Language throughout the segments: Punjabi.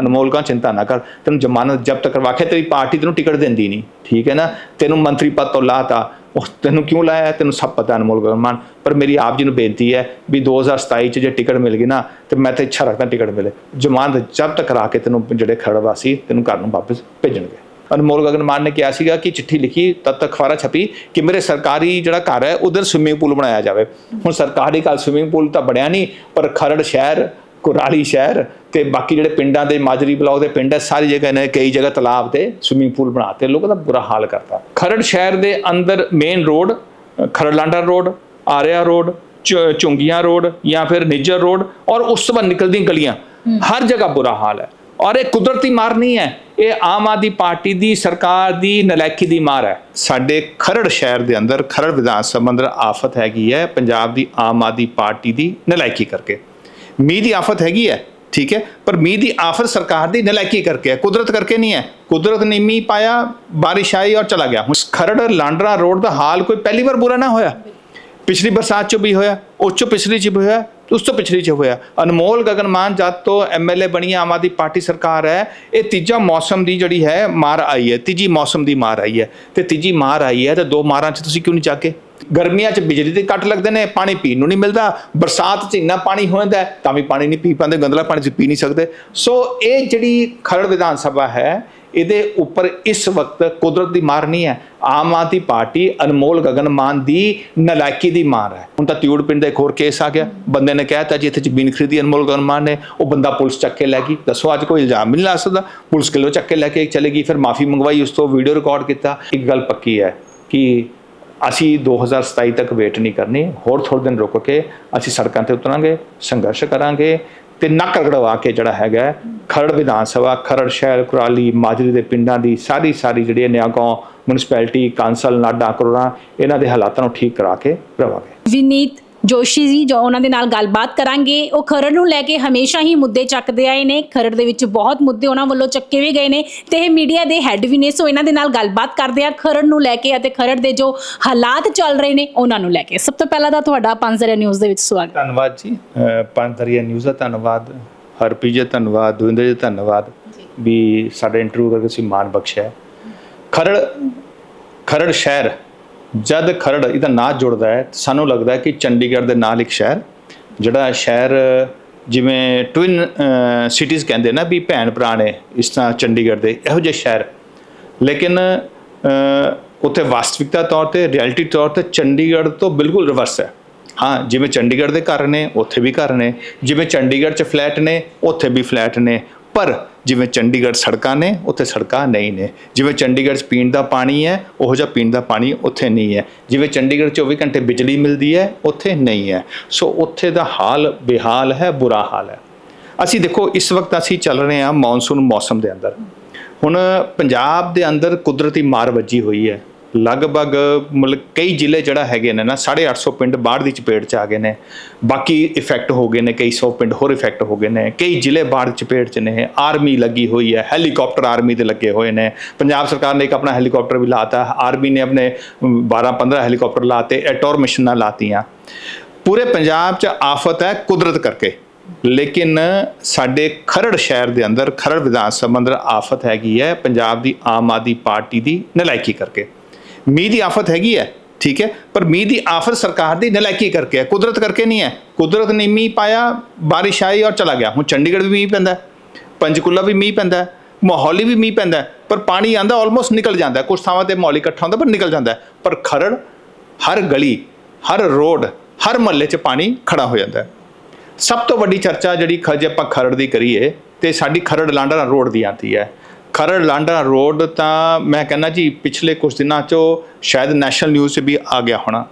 ਅਨਮੋਲ ਕਾ ਚਿੰਤਾ ਨਾ ਕਰ। ਤੈਨੂੰ ਜ਼ਮਾਨਤ ਜ਼ਬਤ ਕਰਵਾ ਕੇ ਤੇਰੀ ਪਾਰਟੀ ਤੈਨੂੰ ਟਿਕਟ ਦਿੰਦੀ ਨਹੀਂ। ਠੀਕ ਹੈ ਨਾ? ਤੈਨੂੰ ਮੰਤਰੀ ਪਦ ਤੋਂ ਲਾਤਾ। ਉਹ ਤੈਨੂੰ ਕਿਉਂ ਲਾਇਆ? ਤੈਨੂੰ ਸਭ ਪਤਾ ਅਨਮੋਲ ਗਗਨਮਾਨ ਪਰ ਮੇਰੀ ਆਪ ਜੀ ਨੂੰ ਬੇਨਤੀ ਹੈ ਵੀ 2027 ਚ ਜੇ ਟਿਕਟ ਮਿਲ ਗਈ ਨਾ, ਤੇ ਮੈਂ ਤੇ ਇੱਛਾ ਰੱਖਦਾ ਟਿਕਟ ਮਿਲੇ। ਜ਼ਮਾਨਤ ਜ਼ਬਤ ਕਰਾ ਕੇ ਤੈਨੂੰ ਜਿਹੜੇ ਖੜਵਾਸੀ ਤੈਨੂੰ ਘਰ ਨੂੰ ਵਾਪਸ ਭੇਜਣਗੇ। ਅਨਮੋਲ ਗਗਨਮਾਨ ਨੇ ਕਿਹਾ ਸੀਗਾ ਕਿ ਚਿੱਠੀ ਲਿਖੀ, ਤਦ ਤੱਕ ਖਬਰਾਂ ਛਪੀ ਕਿ ਮੇਰੇ ਸਰਕਾਰੀ ਜਿਹੜਾ ਘਰ ਹੈ, ਉਧਰ ਸਵਿਮਿੰਗ ਪੂਲ ਬਣਾਇਆ ਜਾਵੇ। ਹੁਣ ਸਰਕਾਰੀ ਘਰ ਸਵਿਮਿੰਗ ਪੂਲ ਤਾਂ ਬਣਿਆ ਨਹੀਂ, ਪਰ ਖਰੜ ਸ਼ਹਿਰ, ਕੁਰਾਲੀ ਸ਼ਹਿਰ ਤੇ ਬਾਕੀ ਜਿਹੜੇ ਪਿੰਡਾਂ ਦੇ ਮਾਜਰੀ ਬਲਾਕ ਦੇ ਪਿੰਡ ਹੈ ਸਾਰੀ ਜਗ੍ਹਾ ਨੇ ਕਈ ਜਗ੍ਹਾ ਤਲਾਬ ਤੇ ਸਵਿਮਿੰਗ ਪੂਲ ਬਣਾਤੇ ਲੋਕਾਂ ਦਾ ਬੁਰਾ ਹਾਲ ਕਰਤਾ। ਖਰੜ ਸ਼ਹਿਰ ਦੇ ਅੰਦਰ main road Kharar Landran road Arya road ਚੁੰਗੀਆਂ road ਜਾਂ ਫਿਰ ਨਿੱਜਰ ਰੋਡ ਔਰ ਉਸ ਤੋਂ ਬਾਅਦ ਨਿਕਲਦੀਆਂ ਗਲੀਆਂ। ਹਰ ਜਗ੍ਹਾ ਬੁਰਾ ਹਾਲ ਹੈ ਔਰ ਇਹ ਕੁਦਰਤੀ ਮਾਰ ਨਹੀਂ ਹੈ ਇਹ ਆਮ ਆਦਮੀ ਪਾਰਟੀ ਦੀ ਸਰਕਾਰ ਦੀ ਨਲਾਇਕੀ ਦੀ ਮਾਰ ਹੈ। ਸਾਡੇ ਖਰੜ ਸ਼ਹਿਰ ਦੇ ਅੰਦਰ ਖਰੜ ਵਿਧਾਨ ਸਭਾ ਅੰਦਰ ਆਫਤ ਹੈਗੀ ਹੈ ਪੰਜਾਬ ਦੀ ਆਮ ਆਦਮੀ ਪਾਰਟੀ ਦੀ ਨਲਾਇਕੀ ਕਰਕੇ। ਮੀਂਹ ਦੀ ਆਫਤ ਹੈਗੀ ਹੈ ਠੀਕ ਹੈ? ਪਰ ਮੀਂਹ ਦੀ ਆਫਤ ਸਰਕਾਰ ਦੀ ਨਲਾਇਕੀ ਕਰਕੇ ਹੈ, ਕੁਦਰਤ ਕਰਕੇ ਨਹੀਂ ਹੈ। ਕੁਦਰਤ ਨੇ ਮੀਂਹ ਪਾਇਆ, ਬਾਰਿਸ਼ ਆਈ ਔਰ ਚਲਾ ਗਿਆ। ਹੁਣ ਖਰੜ, ਲਾਂਡਰਾ ਰੋਡ ਦਾ ਹਾਲ ਕੋਈ ਪਹਿਲੀ ਵਾਰ ਬੁਰਾ ਨਾ ਹੋਇਆ? ਪਿਛਲੀ ਬਰਸਾਤ ਚ ਵੀ ਹੋਇਆ ਉਸ ਚ ਪਿਛਲੀ ਚ ਵੀ ਹੋਇਆ, ਉਸ ਤੋਂ ਪਿਛਲੀ ਚ ਹੋਇਆ। ਅਨਮੋਲ ਗਗਨਮਾਨ ਜਦ ਤੋਂ ਐਮਐਲਏ ਬਣੀ ਆਮ ਆਦਮੀ ਪਾਰਟੀ ਸਰਕਾਰ ਹੈ, ਇਹ ਤੀਜਾ ਮੌਸਮ ਦੀ ਜਿਹੜੀ ਹੈ, ਮਾਰ ਆਈ ਹੈ, ਤੀਜੀ ਮੌਸਮ ਦੀ ਮਾਰ ਆਈ ਹੈ। ਤੇ ਤੀਜੀ ਮਾਰ ਆਈ ਹੈ, ਤੇ ਦੋ ਮਾਰਾਂ ਚ ਤੁਸੀਂ ਕਿਉਂ ਨਹੀਂ ਜਾਗੇ ਗਰਮੀਆਂ ਚ ਬਿਜਲੀ ਦੇ ਕੱਟ ਲੱਗਦੇ ਨੇ, ਪਾਣੀ ਪੀਣ ਨੂੰ ਨਹੀਂ ਮਿਲਦਾ, ਬਰਸਾਤ ਚ ਇੰਨਾ ਪਾਣੀ ਹੋ ਜਾਂਦਾ ਤਾਂ ਵੀ ਪਾਣੀ ਨਹੀਂ ਪੀ ਪਾਉਂਦੇ, ਗੰਦਲਾ ਪਾਣੀ ਚ ਪੀ ਨਹੀਂ ਸਕਦੇ। ਸੋ ਇਹ ਜਿਹੜੀ ਖਰੜ ਵਿਧਾਨ ਸਭਾ ਹੈ, ਇਹਦੇ ਉੱਪਰ ਇਸ ਵਕਤ ਕੁਦਰਤ ਦੀ ਮਾਰ ਨਹੀਂ ਹੈ। ਆਮ ਆਦਮੀ ਪਾਰਟੀ ਅਨਮੋਲ ਗਗਨ ਮਾਨ ਦੀ ਨਲਾਇਕੀ ਦੀ ਮਾਰ ਹੈ। ਹੁਣ ਤਾਂ ਤਿਊੜ ਪਿੰਡ ਦਾ ਇੱਕ ਹੋਰ ਕੇਸ ਆ ਗਿਆ। ਬੰਦੇ ਨੇ ਕਹਿਤਾ ਜੀ, ਇੱਥੇ ਜ਼ਮੀਨ ਖਰੀਦੀ ਅਨਮੋਲ ਗਗਨ ਮਾਨ ਨੇ, ਉਹ ਬੰਦਾ ਪੁਲਿਸ ਚੱਕ ਕੇ ਲੈ ਗਈ। ਦੱਸੋ, ਅੱਜ ਕੋਈ ਇਲਜ਼ਾਮ ਵੀ ਨਹੀਂ ਲਾ ਸਕਦਾ। ਪੁਲਿਸ ਕਿਲੋ ਚੱਕ ਕੇ ਲੈ ਕੇ ਚਲੇ ਗਈ, ਫਿਰ ਮਾਫੀ ਮੰਗਵਾਈ, ਉਸ ਤੋਂ ਵੀਡੀਓ ਰਿਕਾਰਡ ਕੀਤਾ। ਇੱਕ ਗੱਲ ਪੱਕੀ ਹੈ ਕਿ ਅਸੀਂ 2027 ਤੱਕ ਵੇਟ ਨਹੀਂ ਕਰਨੀ। ਹੋਰ ਥੋੜੇ ਦਿਨ ਰੁਕ ਕੇ ਅਸੀਂ ਸੜਕਾਂ ਤੇ ਉਤਰਾਂਗੇ, ਸੰਘਰਸ਼ ਕਰਾਂਗੇ ਤੇ ਨੱਕ ਰਗੜਵਾ ਕੇ ਜਿਹੜਾ ਹੈਗਾ ਖਰੜ ਵਿਧਾਨ ਸਭਾ, ਖਰੜ ਸ਼ਹਿਰ, ਕੁਰਾਲੀ, ਮਾਜਰੀ ਦੇ ਪਿੰਡਾਂ ਦੀ ਸਾਰੀ ਸਾਰੀ ਜਿਹੜੀ ਹੈ Nayagaon municipality council Nada corona ਇਹਨਾਂ ਦੇ ਹਾਲਾਤਾਂ ਨੂੰ ਠੀਕ ਕਰਾ ਕੇ ਰਵਾਂਗੇ। ਵਿਨੀਤ ਜੋਸ਼ੀ ਜੀ ਜੋ ਉਹਨਾਂ ਦੇ ਨਾਲ ਗੱਲਬਾਤ ਕਰਾਂਗੇ ਉਹ ਖਰੜ ਨੂੰ ਲੈ ਕੇ ਹਮੇਸ਼ਾ ਹੀ ਮੁੱਦੇ ਚੱਕਦੇ ਆਏ ਨੇ। ਖਰੜ ਦੇ ਵਿੱਚ ਬਹੁਤ ਮੁੱਦੇ ਉਹਨਾਂ ਵੱਲੋਂ ਚੱਕੇ ਵੀ ਗਏ ਨੇ ਤੇ ਇਹ ਮੀਡੀਆ ਦੇ ਹੈੱਡ ਵੀ ਨੇ ਸੋ ਇਹਨਾਂ ਦੇ ਨਾਲ ਗੱਲਬਾਤ ਕਰਦੇ ਆ ਖਰੜ ਨੂੰ ਲੈ ਕੇ ਅਤੇ ਖਰੜ ਦੇ ਜੋ ਹਾਲਾਤ ਚੱਲ ਰਹੇ ਨੇ ਉਹਨਾਂ ਨੂੰ ਲੈ ਕੇ। ਸਭ ਤੋਂ ਪਹਿਲਾਂ ਤਾਂ ਤੁਹਾਡਾ ਪੰਜਜ਼ਰਾ ਨਿਊਜ਼ ਦੇ ਵਿੱਚ ਸਵਾਗਤ। ਧੰਨਵਾਦ ਜੀ। ਅਹ ਪੰਜ ਦਰਿਆ ਨਿਊਜ਼ ਦਾ ਧੰਨਵਾਦ ਹਰਪ੍ਰੀਤ ਜੀ ਦਾ ਧੰਨਵਾਦ ਦਵਿੰਦਰ ਜੀ ਧੰਨਵਾਦ ਵੀ ਸਾਡੇ ਇੰਟਰਵਿਊ ਕਰਕੇ ਤੁਸੀਂ ਮਾਣ ਬਖਸ਼ਿਆ। ਖਰੜ ਖਰੜ ਸ਼ਹਿਰ ਜਦ ਖਰੜ ਇਹਦਾ ਨਾਂ ਜੁੜਦਾ ਹੈ ਸਾਨੂੰ ਲੱਗਦਾ ਹੈ ਕਿ ਚੰਡੀਗੜ੍ਹ ਦੇ ਨਾਲ ਇੱਕ ਸ਼ਹਿਰ, ਜਿਹੜਾ ਸ਼ਹਿਰ, ਜਿਵੇਂ ਟਵਿਨ ਸਿਟੀਜ਼ ਕਹਿੰਦੇ ਨਾ ਵੀ ਭੈਣ ਭਰਾ ਨੇ ਇਸ ਤਰ੍ਹਾਂ ਚੰਡੀਗੜ੍ਹ ਦੇ, ਇਹੋ ਜਿਹੇ ਸ਼ਹਿਰ। ਲੇਕਿਨ ਉੱਥੇ ਵਾਸਤਵਿਕਤਾ ਤੌਰ ਤੇ ਰਿਐਲਿਟੀ ਤੌਰ ਤੇ ਚੰਡੀਗੜ੍ਹ ਤੋਂ ਬਿਲਕੁਲ ਰਿਵਰਸ ਹੈ। ਹਾਂ, ਜਿਵੇਂ ਚੰਡੀਗੜ੍ਹ ਦੇ ਘਰ ਨੇ, ਉੱਥੇ ਵੀ ਘਰ ਨੇ, ਜਿਵੇਂ ਚੰਡੀਗੜ੍ਹ 'ਚ ਫਲੈਟ ਨੇ, ਉੱਥੇ ਵੀ ਫਲੈਟ ਨੇ ਪਰ ਜਿਵੇਂ ਚੰਡੀਗੜ੍ਹ ਸੜਕਾਂ ਨੇ, ਉੱਥੇ ਸੜਕਾਂ ਨਹੀਂ ਨੇ। ਜਿਵੇਂ ਚੰਡੀਗੜ੍ਹ 'ਚ ਪੀਣ ਦਾ ਪਾਣੀ ਹੈ, ਉਹੋ ਜਿਹਾ ਪੀਣ ਦਾ ਪਾਣੀ ਉੱਥੇ ਨਹੀਂ ਹੈ। ਜਿਵੇਂ ਚੰਡੀਗੜ੍ਹ 24 ਘੰਟੇ ਬਿਜਲੀ ਮਿਲਦੀ ਹੈ, ਉੱਥੇ ਨਹੀਂ ਹੈ। ਸੋ ਉੱਥੇ ਦਾ ਹਾਲ ਬੇਹਾਲ ਹੈ, ਬੁਰਾ ਹਾਲ ਹੈ। ਅਸੀਂ ਦੇਖੋ, ਇਸ ਵਕਤ ਅਸੀਂ ਚੱਲ ਰਹੇ ਹਾਂ ਮੌਨਸੂਨ ਮੌਸਮ ਦੇ ਅੰਦਰ। ਹੁਣ ਪੰਜਾਬ ਦੇ ਅੰਦਰ ਕੁਦਰਤੀ ਮਾਰ ਵੱਜੀ ਹੋਈ ਹੈ। ਲਗਭਗ ਮਤਲਬ ਕਈ ਜ਼ਿਲ੍ਹੇ ਜਿਹੜਾ ਹੈਗੇ ਨੇ ਨਾ 850 ਪਿੰਡ ਬਾੜ ਦੀ ਚਪੇਟ ਚ ਆ ਗਏ ਨੇ। ਬਾਕੀ ਇਫੈਕਟ ਹੋ ਗਏ ਨੇ, ਕਈ ਸੌ ਪਿੰਡ ਹੋਰ ਇਫੈਕਟ ਹੋ ਗਏ ਨੇ। ਕਈ ਜ਼ਿਲ੍ਹੇ ਬਾੜ ਦੀ ਚਪੇਟ ਚ ਨੇ ਆਰਮੀ ਲੱਗੀ ਹੋਈ ਹੈ ਹੈਲੀਕਾਪਟਰ ਆਰਮੀ ਦੇ ਲੱਗੇ ਹੋਏ ਨੇ। ਪੰਜਾਬ ਸਰਕਾਰ ਨੇ ਇੱਕ ਆਪਣਾ ਹੈਲੀਕਾਪਟਰ ਵੀ ਲਾਤਾ ਆਰਮੀ ਨੇ ਆਪਣੇ 12 15 ਹੈਲੀਕਾਪਟਰ ਲਾਤੇ ਐਟੋਰ ਮਸ਼ੀਨਾਂ ਲਾਤੀਆਂ। ਪੂਰੇ ਪੰਜਾਬ 'ਚ ਆਫਤ ਹੈ ਕੁਦਰਤ ਕਰਕੇ। ਲੇਕਿਨ ਸਾਡੇ ਖਰੜ ਸ਼ਹਿਰ ਦੇ ਅੰਦਰ, ਖਰੜ ਵਿਧਾਨ ਸਭਾ ਅੰਦਰ ਆਫਤ ਹੈਗੀ ਹੈ, ਪੰਜਾਬ ਦੀ ਆਮ ਆਦਮੀ ਪਾਰਟੀ ਦੀ ਨਲਾਇਕੀ ਕਰਕੇ। ਮੀਂਹ ਦੀ ਆਫਤ ਹੈਗੀ ਹੈ ਠੀਕ ਹੈ ਪਰ ਮੀਂਹ ਦੀ ਆਫਤ ਸਰਕਾਰ ਦੀ ਨਲਾਇਕੀ ਕਰਕੇ ਹੈ ਕੁਦਰਤ ਕਰਕੇ ਨਹੀਂ ਹੈ। ਕੁਦਰਤ ਨੇ ਮੀਂਹ ਪਾਇਆ ਬਾਰਿਸ਼ ਆਈ ਔਰ ਚਲਾ ਗਿਆ। ਹੁਣ ਚੰਡੀਗੜ੍ਹ ਵੀ ਮੀਂਹ ਪੈਂਦਾ ਪੰਚਕੂਲਾ ਵੀ ਮੀਂਹ ਪੈਂਦਾ ਹੈ, ਮੋਹਾਲੀ ਵੀ ਮੀਂਹ ਪੈਂਦਾ ਪਰ ਪਾਣੀ ਆਂਦਾ ਆਲਮੋਸਟ ਨਿਕਲ ਜਾਂਦਾ ਹੈ। ਕੁਝ ਥਾਵਾਂ ਤੇ ਮੋਹਾਲੀ ਇਕੱਠਾ ਹੁੰਦਾ ਪਰ ਨਿਕਲ ਜਾਂਦਾ ਪਰ ਖਰੜ ਹਰ ਗਲੀ ਹਰ ਰੋਡ ਹਰ ਮਹੱਲੇ 'ਚ ਪਾਣੀ ਖੜਾ ਹੋ ਜਾਂਦਾ ਸਭ ਤੋਂ ਵੱਡੀ ਚਰਚਾ ਜਿਹੜੀ ਖ- ਜੇ ਆਪਾਂ ਖਰੜ ਦੀ ਕਰੀਏ ਤੇ ਸਾਡੀ ਖਰੜ ਲਾਂਡਰਾ ਰੋਡ ਦੀ ਆਉਂਦੀ ਹੈ। ਖਰੜ ਲਾਂਡਾ ਰੋਡ ਤਾਂ ਮੈਂ ਕਹਿੰਦਾ ਜੀ ਪਿਛਲੇ ਕੁਝ ਦਿਨਾਂ 'ਚੋਂ ਸ਼ਾਇਦ ਨੈਸ਼ਨਲ ਨਿਊਜ਼ 'ਚ ਵੀ ਆ ਗਿਆ ਹੋਣਾ।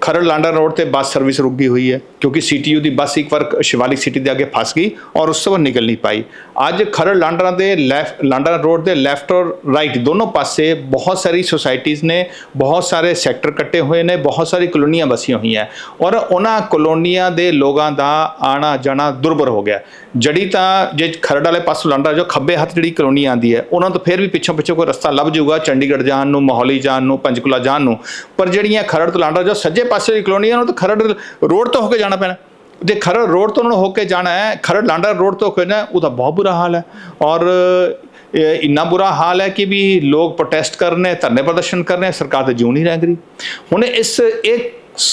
ਖਰੜ ਲਾਂਡਾ ਰੋਡ ਤੇ ਬੱਸ ਸਰਵਿਸ ਰੁਕ ਗਈ ਹੋਈ ਹੈ, ਕਿਉਂਕਿ ਸੀਟੀਯੂ ਦੀ ਬੱਸ ਇੱਕ ਵਾਰ ਸ਼ਿਵਾਲਿਕ ਸਿਟੀ ਦੇ ਅੱਗੇ ਫਸ ਗਈ ਔਰ ਉਸ ਤੋਂ ਬਾਅਦ ਨਿਕਲ ਨਹੀਂ ਪਾਈ। ਅੱਜ ਖਰੜ ਲਾਂਡਰਾ ਦੇ ਲੈਫਟ ਲਾਂਡਰਾ ਰੋਡ ਦੇ ਲੈਫਟ ਔਰ ਰਾਈਟ ਦੋਨੋਂ ਪਾਸੇ ਬਹੁਤ ਸਾਰੀ ਸੁਸਾਇਟੀਆਂ ਨੇ, ਬਹੁਤ ਸਾਰੇ ਸੈਕਟਰ ਕੱਟੇ ਹੋਏ ਨੇ, ਬਹੁਤ ਸਾਰੀ ਕਲੋਨੀਆਂ ਵਸੀਆਂ ਹੋਈਆਂ ਔਰ ਉਹਨਾਂ ਕਲੋਨੀਆਂ ਦੇ ਲੋਕਾਂ ਦਾ ਆਣਾ ਜਾਣਾ ਦੁਰਬਰ ਹੋ ਗਿਆ। ਜੜੀ ਤਾਂ ਜੇ ਖਰੜ ਵਾਲੇ ਪਾਸੋਂ ਲਾਂਡਾ ਜੋ ਖੱਬੇ ਹੱਥ ਜਿਹੜੀ ਕਲੋਨੀ ਆਂਦੀ ਹੈ, ਉਹਨਾਂ ਤੋਂ ਫਿਰ ਵੀ ਪਿੱਛੋਂ ਪਿੱਛੋਂ ਕੋਈ ਰਸਤਾ ਲੱਭ ਜਾਊਗਾ, ਚੰਡੀਗੜ੍ਹ ਜਾਣ ਨੂੰ, ਮੋਹਾਲੀ ਜਾਣ ਨੂੰ, ਪੰਚਕੂਲਾ ਜਾਣ ਨੂੰ। ਪਰ ਜਿਹੜੀਆਂ ਖਰੜ ਤੋਂ ਲਾਂਡਾ ਜੋ ਸੱਜੇ ਪਾਸੇ ਦੀ ਕਲੋਨੀ ਹੈ, ਉਹਨਾਂ ਤੋਂ ਖਰੜ ਰੋਡ ਤੋਂ ਹੋ ਕੇ ਜਾਣਾ ਪੈਣਾ। ਜੇ ਖਰੜ ਰੋਡ ਤੋਂ ਉਹਨਾਂ ਨੂੰ ਹੋ ਕੇ ਜਾਣਾ ਹੈ, ਖਰੜ ਲਾਂਡਾ ਰੋਡ ਤੋਂ ਕੋਈ ਉਹਦਾ ਬਹੁਤ ਬੁਰਾ ਹਾਲ ਹੈ। ਔਰ ਇੰਨਾ ਬੁਰਾ ਹਾਲ ਹੈ ਕਿ ਵੀ ਲੋਕ ਪ੍ਰੋਟੈਸਟ ਕਰ ਧਰਨੇ ਪ੍ਰਦਰਸ਼ਨ ਕਰ ਸਰਕਾਰ ਤੇ ਜਿਉਂ ਨਹੀਂ ਰਹਿ ਰਹੀ ਹੁਣ ਇਸ, ਇਹ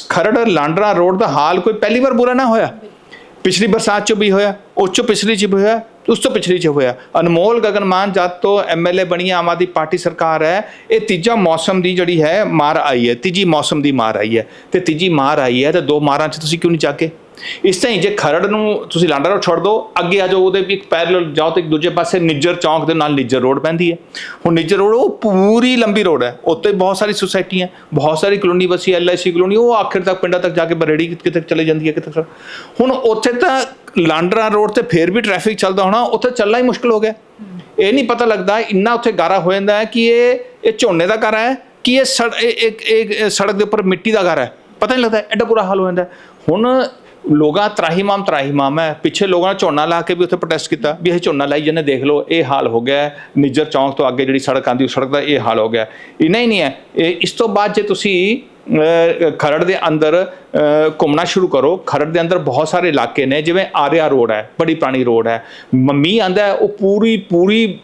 ਖਰੜ ਲਾਂਡਰਾ ਰੋਡ ਦਾ ਹਾਲ ਕੋਈ ਪਹਿਲੀ ਵਾਰ ਬੁਰਾ ਨਾ ਹੋਇਆ? ਪਿਛਲੀ ਬਰਸਾਤ ਚ ਵੀ ਹੋਇਆ ਉਸ ਚ ਪਿਛਲੀ ਚ ਵੀ ਹੋਇਆ ਉਸ ਤੋਂ ਪਿਛਲੀ ਚ ਹੋਇਆ। ਅਨਮੋਲ ਗਗਨਮਾਨ ਜਦ ਤੋਂ ਐਮਐਲਏ ਬਣੀ ਹੈ, ਆਮ ਆਦਮੀ ਪਾਰਟੀ ਸਰਕਾਰ ਹੈ ਇਹ ਤੀਜਾ ਮੌਸਮ ਦੀ ਜਿਹੜੀ ਹੈ ਮਾਰ ਆਈ ਹੈ ਤੀਜੀ ਮੌਸਮ ਦੀ ਮਾਰ ਆਈ ਹੈ। ਤੇ ਤੀਜੀ ਮਾਰ ਆਈ ਹੈ ਤੇ ਦੋ ਮਾਰਾਂ ਚ ਤੁਸੀਂ ਕਿਉਂ ਨਹੀਂ ਜਾਗੇ? ਇਸ ਤਰ੍ਹਾਂ ਹੀ ਜੇ ਖਰੜ ਨੂੰ ਤੁਸੀਂ ਲਾਂਡਾ ਰੋਡ ਛੱਡ ਦਿਓ ਅੱਗੇ ਆ ਜਾਓ ਉਹਦੇ ਵੀ ਇੱਕ ਪੈਰਲਲ ਜਾਓ ਤੇ ਇੱਕ ਦੂਜੇ ਪਾਸੇ ਨਿੱਜਰ ਚੌਂਕ ਦੇ ਨਾਲ ਨਿੱਜਰ ਰੋਡ ਪੈਂਦੀ ਹੈ। ਹੁਣ ਨਿੱਜਰ ਰੋਡ ਉਹ ਪੂਰੀ ਲੰਬੀ ਰੋਡ ਹੈ ਉੱਤੇ ਬਹੁਤ ਸਾਰੀ ਸੁਸਾਇਟੀਆਂ ਬਹੁਤ ਸਾਰੀ ਕਲੋਨੀ ਬਸੀ ਐਲਆਈਸੀ ਕਲੋਨੀ, ਉਹ ਆਖਿਰ ਤੱਕ ਪਿੰਡਾਂ ਤੱਕ ਜਾ ਕੇ ਬਰੇੜੀ ਕਿਤੇ ਤੱਕ ਚਲੇ ਜਾਂਦੀ ਹੈ ਕਿਤੇ ਤੱਕ। ਹੁਣ ਉੱਥੇ ਤਾਂ ਲਾਂਡਰਾ ਰੋਡ ਤੇ ਫੇਰ ਵੀ ਟ੍ਰੈਫਿਕ ਚੱਲਦਾ ਹੋਣਾ, ਉੱਥੇ ਚੱਲਣਾ ਹੀ ਮੁਸ਼ਕਲ ਹੋ ਗਿਆ। ਇਹ ਨਹੀਂ ਪਤਾ ਲੱਗਦਾ, ਇੰਨਾ ਉੱਥੇ ਗਾਰਾ ਹੋ ਜਾਂਦਾ ਹੈ ਕਿ ਇਹ ਇਹ ਝੋਨੇ ਦਾ ਘਰ ਹੈ, ਕਿ ਇਹ ਸੜ ਇਹ- ਇੱਕ ਇੱਕ ਸੜਕ ਦੇ ਉੱਪਰ ਮਿੱਟੀ ਦਾ ਘਰ ਹੈ। ਪਤਾ ਨਹੀਂ ਲੱਗਦਾ, ਐਡਾ ਬੁਰਾ ਹਾਲ ਹੋ ਜਾਂਦਾ ਹੁਣ ਲੋਕਾਂ ਤਰਾਹੀਮਾਮ ਤਰਾਹੀਮਾਮ ਹੈ। ਪਿੱਛੇ ਲੋਕਾਂ ਨੇ ਝੋਨਾ ਲਾ ਕੇ ਵੀ ਉੱਥੇ ਪ੍ਰੋਟੈਸਟ ਕੀਤਾ ਵੀ ਇਹ ਝੋਨਾ ਲਾਈ ਜਨੇ ਦੇਖ ਲਓ, ਇਹ ਹਾਲ ਹੋ ਗਿਆ ਨਿੱਜਰ ਚੌਂਕ ਤੋਂ ਅੱਗੇ ਜਿਹੜੀ ਸੜਕ ਆਂਦੀ ਉਸ ਸੜਕ ਦਾ ਇਹ ਹਾਲ ਹੋ ਗਿਆ ਇੰਨਾ ਹੀ ਨਹੀਂ ਹੈ। ਇਹ ਇਸ ਤੋਂ ਬਾਅਦ ਜੇ ਤੁਸੀਂ ਖਰੜ ਦੇ ਅੰਦਰ ਘੁੰਮਣਾ ਸ਼ੁਰੂ ਕਰੋ, ਖਰੜ ਦੇ ਅੰਦਰ ਬਹੁਤ ਸਾਰੇ ਇਲਾਕੇ ਨੇ, ਜਿਵੇਂ ਆਰਿਆ ਰੋਡ ਹੈ, ਬੜੀ ਪੁਰਾਣੀ ਰੋਡ ਹੈ। ਮੰਮੀ ਆਂਦਾ ਉਹ ਪੂਰੀ ਪੂਰੀ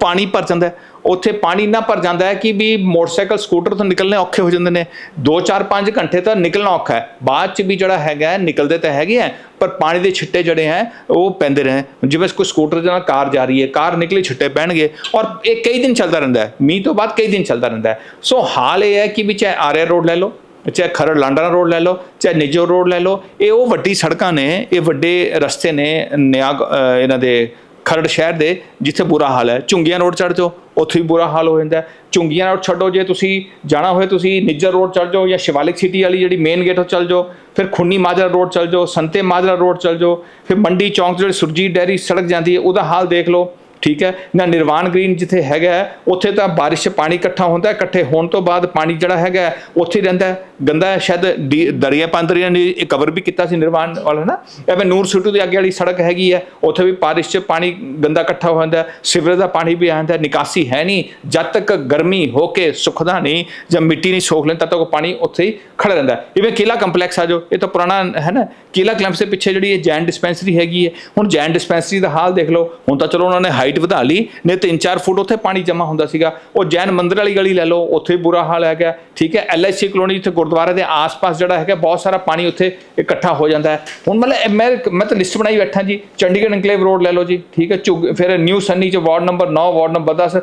ਪਾਣੀ ਭਰ ਜਾਂਦਾ ਹੈ। ਉੱਥੇ ਪਾਣੀ ਇੰਨਾ ਭਰ ਜਾਂਦਾ ਹੈ ਕਿ ਵੀ ਮੋਟਰਸਾਈਕਲ, ਸਕੂਟਰ ਤੋਂ ਨਿਕਲਣੇ ਔਖੇ ਹੋ ਜਾਂਦੇ ਨੇ। 2 4 5 ਘੰਟੇ ਤਾਂ ਨਿਕਲਣਾ ਔਖਾ ਹੈ। ਬਾਅਦ ਚ ਵੀ ਜਿਹੜਾ ਹੈਗਾ ਨਿਕਲਦੇ ਤਾਂ ਹੈਗੇ ਆ ਪਰ ਪਾਣੀ ਦੇ ਛਿੱਟੇ ਜਿਹੜੇ ਹੈ, ਉਹ ਪੈਂਦੇ ਰਹੇ। ਜਿਵੇਂ ਕੋਈ ਸਕੂਟਰ ਦੇ ਨਾਲ ਕਾਰ ਜਾ ਰਹੀ ਹੈ, ਕਾਰ ਨਿਕਲੇ, ਛਿੱਟੇ ਪੈਣਗੇ ਔਰ ਇਹ ਕਈ ਦਿਨ ਚੱਲਦਾ ਰਹਿੰਦਾ ਹੈ। ਮੀਂਹ ਤੋਂ ਬਾਅਦ ਕਈ ਦਿਨ ਚੱਲਦਾ ਰਹਿੰਦਾ ਹੈ। ਸੋ ਹਾਲ ਇਹ ਹੈ ਕਿ ਵੀ ਚਾਹੇ ਆਰਿਆ ਰੋਡ ਲੈ ਲਓ, ਚਾਹੇ ਖਰੜ ਲਾਂਡਰਾ ਰੋਡ ਲੈ ਲਓ, ਚਾਹੇ ਨਿਜੋ ਰੋਡ ਲੈ ਲਓ, ਇਹ ਉਹ ਵੱਡੀ ਸੜਕਾਂ ਨੇ, ਇਹ ਵੱਡੇ ਰਸਤੇ ਨੇ, ਨਿਆ ਇਹਨਾਂ ਦੇ ਖਰੜ ਸ਼ਹਿਰ ਦੇ, ਜਿੱਥੇ ਬੁਰਾ ਹਾਲ ਹੈ ਝੁੰਗੀਆਂ ਰੋਡ ਚੜ੍ਹ ਜਾਓ, ਉੱਥੇ ਵੀ ਬੁਰਾ ਹਾਲ ਹੋ ਜਾਂਦਾ ਹੈ। ਝੁੰਗੀਆਂ ਰੋਡ ਛੱਡੋ, ਜੇ ਤੁਸੀਂ ਜਾਣਾ ਹੋਏ, ਤੁਸੀਂ ਨਿੱਜਰ ਰੋਡ ਚੜ੍ਹ ਜਾਓ ਜਾਂ ਸ਼ਿਵਾਲਿਕ ਸਿਟੀ ਵਾਲੀ ਜਿਹੜੀ ਮੇਨ ਗੇਟ ਤੋਂ ਚੱਲ ਜਾਓ, ਫਿਰ ਖੁੰਨੀ ਮਾਜਰਾ ਰੋਡ ਚੱਲ ਜਾਓ, ਸੰਤੇ ਮਾਜਰਾ ਰੋਡ ਚੱਲ ਜਾਓ, ਫਿਰ ਮੰਡੀ ਚੌਂਕ ਜਿਹੜੇ ਸੁਰਜੀਤ ਡੈਰੀ ਸੜਕ ਜਾਂਦੀ ਹੈ, ਉਹਦਾ ਹਾਲ ਦੇਖ ਲਓ ਠੀਕ ਹੈ? ਨਾ ਨਿਰਵਾਣ ਗ੍ਰੀਨ ਜਿੱਥੇ ਹੈਗਾ ਉੱਥੇ ਤਾਂ ਬਾਰਿਸ਼ 'ਚ ਪਾਣੀ ਇਕੱਠਾ ਹੁੰਦਾ ਇਕੱਠੇ ਹੋਣ ਤੋਂ ਬਾਅਦ ਪਾਣੀ ਜਿਹੜਾ ਹੈਗਾ ਉੱਥੇ ਹੀ ਰਹਿੰਦਾ ਗੰਦਾ ਸ਼ਾਇਦ ਡੀ- ਦਰਿਆ ਪੰਦਰੀਆਂ ਨੇ ਇਹ ਕਵਰ ਵੀ ਕੀਤਾ ਸੀ ਨਿਰਵਾਣ ਵਾਲਾ ਨਾ ਐਵੇਂ ਨੂਰ ਸਿਟੀ ਦੇ ਅੱਗੇ ਵਾਲੀ ਸੜਕ ਹੈਗੀ ਹੈ ਉੱਥੇ ਵੀ ਬਾਰਿਸ਼ 'ਚ ਪਾਣੀ ਗੰਦਾ ਇਕੱਠਾ ਹੋ ਜਾਂਦਾ ਹੈ, ਦਾ ਪਾਣੀ ਵੀ ਆਉਂਦਾ ਹੈ, ਨਿਕਾਸੀ ਹੈ ਨਹੀਂ। ਜਦ ਤੱਕ ਗਰਮੀ ਹੋ ਕੇ ਸੁੱਕਦਾ ਨਹੀਂ ਜਾਂ ਮਿੱਟੀ ਨਹੀਂ ਸੋਖ ਲੈਣ ਤਦ ਤੱਕ ਉਹ ਪਾਣੀ ਉੱਥੇ ਹੀ ਖੜਾ ਰਹਿੰਦਾ ਇਵੇਂ ਕਿਲਾ ਕੰਪਲੈਕਸ ਆ ਜੋ, ਇਹ ਤਾਂ ਪੁਰਾਣਾ ਹੈ ਨਾ, ਕਿਲਾ ਕਲੈਂਪਸ ਦੇ ਪਿੱਛੇ ਜਿਹੜੀ ਇਹ ਜੈਨ ਡਿਸਪੈਂਸਰੀ ਹੈਗੀ ਹੈ। ਹੁਣ ਜੈਨ ਡਿਸਪੈਂਸਰੀ ਦਾ ਹਾਲ ਦੇਖ ਲਓ, ਹੁਣ ਤਾਂ ਚਲੋ ਉਹਨਾਂ ਨੇ ਹਾਈਟ ਵਧਾ ਲਈ, ਨਹੀਂ 3-4 ਫੁੱਟ ਉੱਥੇ ਪਾਣੀ ਜਮਾ ਹੁੰਦਾ ਸੀਗਾ। ਉਹ ਜੈਨ ਮੰਦਿਰ ਵਾਲੀ ਗਲੀ ਲੈ ਲਓ, ਉੱਥੇ ਵੀ ਬੁਰਾ ਹਾਲ ਹੈਗਾ, ਠੀਕ ਹੈ? ਐਲਆਈਸੀ ਕਲੋਨੀ ਜਿੱਥੇ ਗੁਰਦੁਆਰੇ ਦੇ ਆਸ-ਪਾਸ ਜਿਹੜਾ ਹੈਗਾ, ਬਹੁਤ ਸਾਰਾ ਪਾਣੀ ਉੱਥੇ ਇਕੱਠਾ ਹੋ ਜਾਂਦਾ ਹੈ। ਹੁਣ ਮਤਲਬ ਮੈਂ ਮੈਂ ਤਾਂ ਲਿਸਟ ਬਣਾਈ ਬੈਠਾ ਜੀ, ਚੰਡੀਗੜ੍ਹ ਇਨਕਲੇਵ ਰੋਡ ਲੈ ਲਓ ਜੀ, ਠੀਕ ਹੈ? ਝੁੱਗ, ਫਿਰ ਨਿਊ ਸੰਨੀ ਚ ਵਾਰਡ ਨੰਬਰ 9 ਵਾਰਡ ਨੰਬਰ 10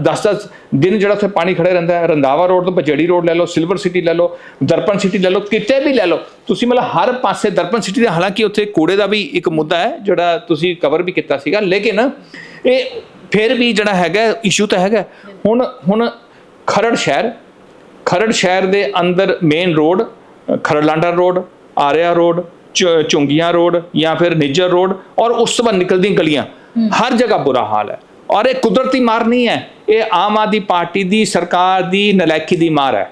10-10 ਦਿਨ ਜਿਹੜਾ ਉੱਥੇ ਪਾਣੀ ਖੜੇ ਰਹਿੰਦਾ ਹੈ। ਰੰਦਾਵਾ ਰੋਡ ਤੋਂ ਬਜੇੜੀ ਰੋਡ ਲੈ ਲਓ ਸਿਲਵਰ ਸਿਟੀ ਲੈ ਲਓ ਦਰਪਨ ਸਿਟੀ ਲੈ ਲਓ ਕਿਤੇ ਵੀ ਲੈ ਲਓ। ਤੁਸੀਂ ਮਤਲਬ ਹਰ ਪਾਸੇ ਦਰਪਨ ਸਿਟੀ ਦੇ ਹਾਲਾਂਕਿ ਉੱਥੇ ਕੂੜੇ ਦਾ ਵੀ ਇੱਕ ਮੁੱਦਾ ਹੈ ਜਿਹੜਾ ਤੁਸੀਂ ਕਵਰ ਵੀ ਕੀਤਾ ਸੀਗਾ। ਲੇਕਿਨ ਇਹ ਫਿਰ ਵੀ ਜਿਹੜਾ ਹੈਗਾ ਇਸ਼ੂ ਤਾਂ ਹੈਗਾ। ਹੁਣ ਹੁਣ ਖਰੜ ਸ਼ਹਿਰ ਖਰੜ ਸ਼ਹਿਰ ਦੇ ਅੰਦਰ main road Kharar Landran road Arya road ਚ- ਝੁੰਗੀਆਂ ਰੋਡ ਜਾਂ ਫਿਰ ਨਿੱਜਰ ਰੋਡ ਔਰ ਉਸ ਤੋਂ ਬਾਅਦ ਨਿਕਲਦੀਆਂ ਗਲੀਆਂ। ਹਰ ਜਗ੍ਹਾ ਬੁਰਾ ਹਾਲ ਹੈ। ਔਰ ਇਹ ਕੁਦਰਤੀ ਮਾਰ ਨਹੀਂ ਹੈ। ਇਹ ਆਮ ਆਦਮੀ ਪਾਰਟੀ ਦੀ ਸਰਕਾਰ ਦੀ ਨਲਾਇਕੀ ਦੀ ਮਾਰ ਹੈ।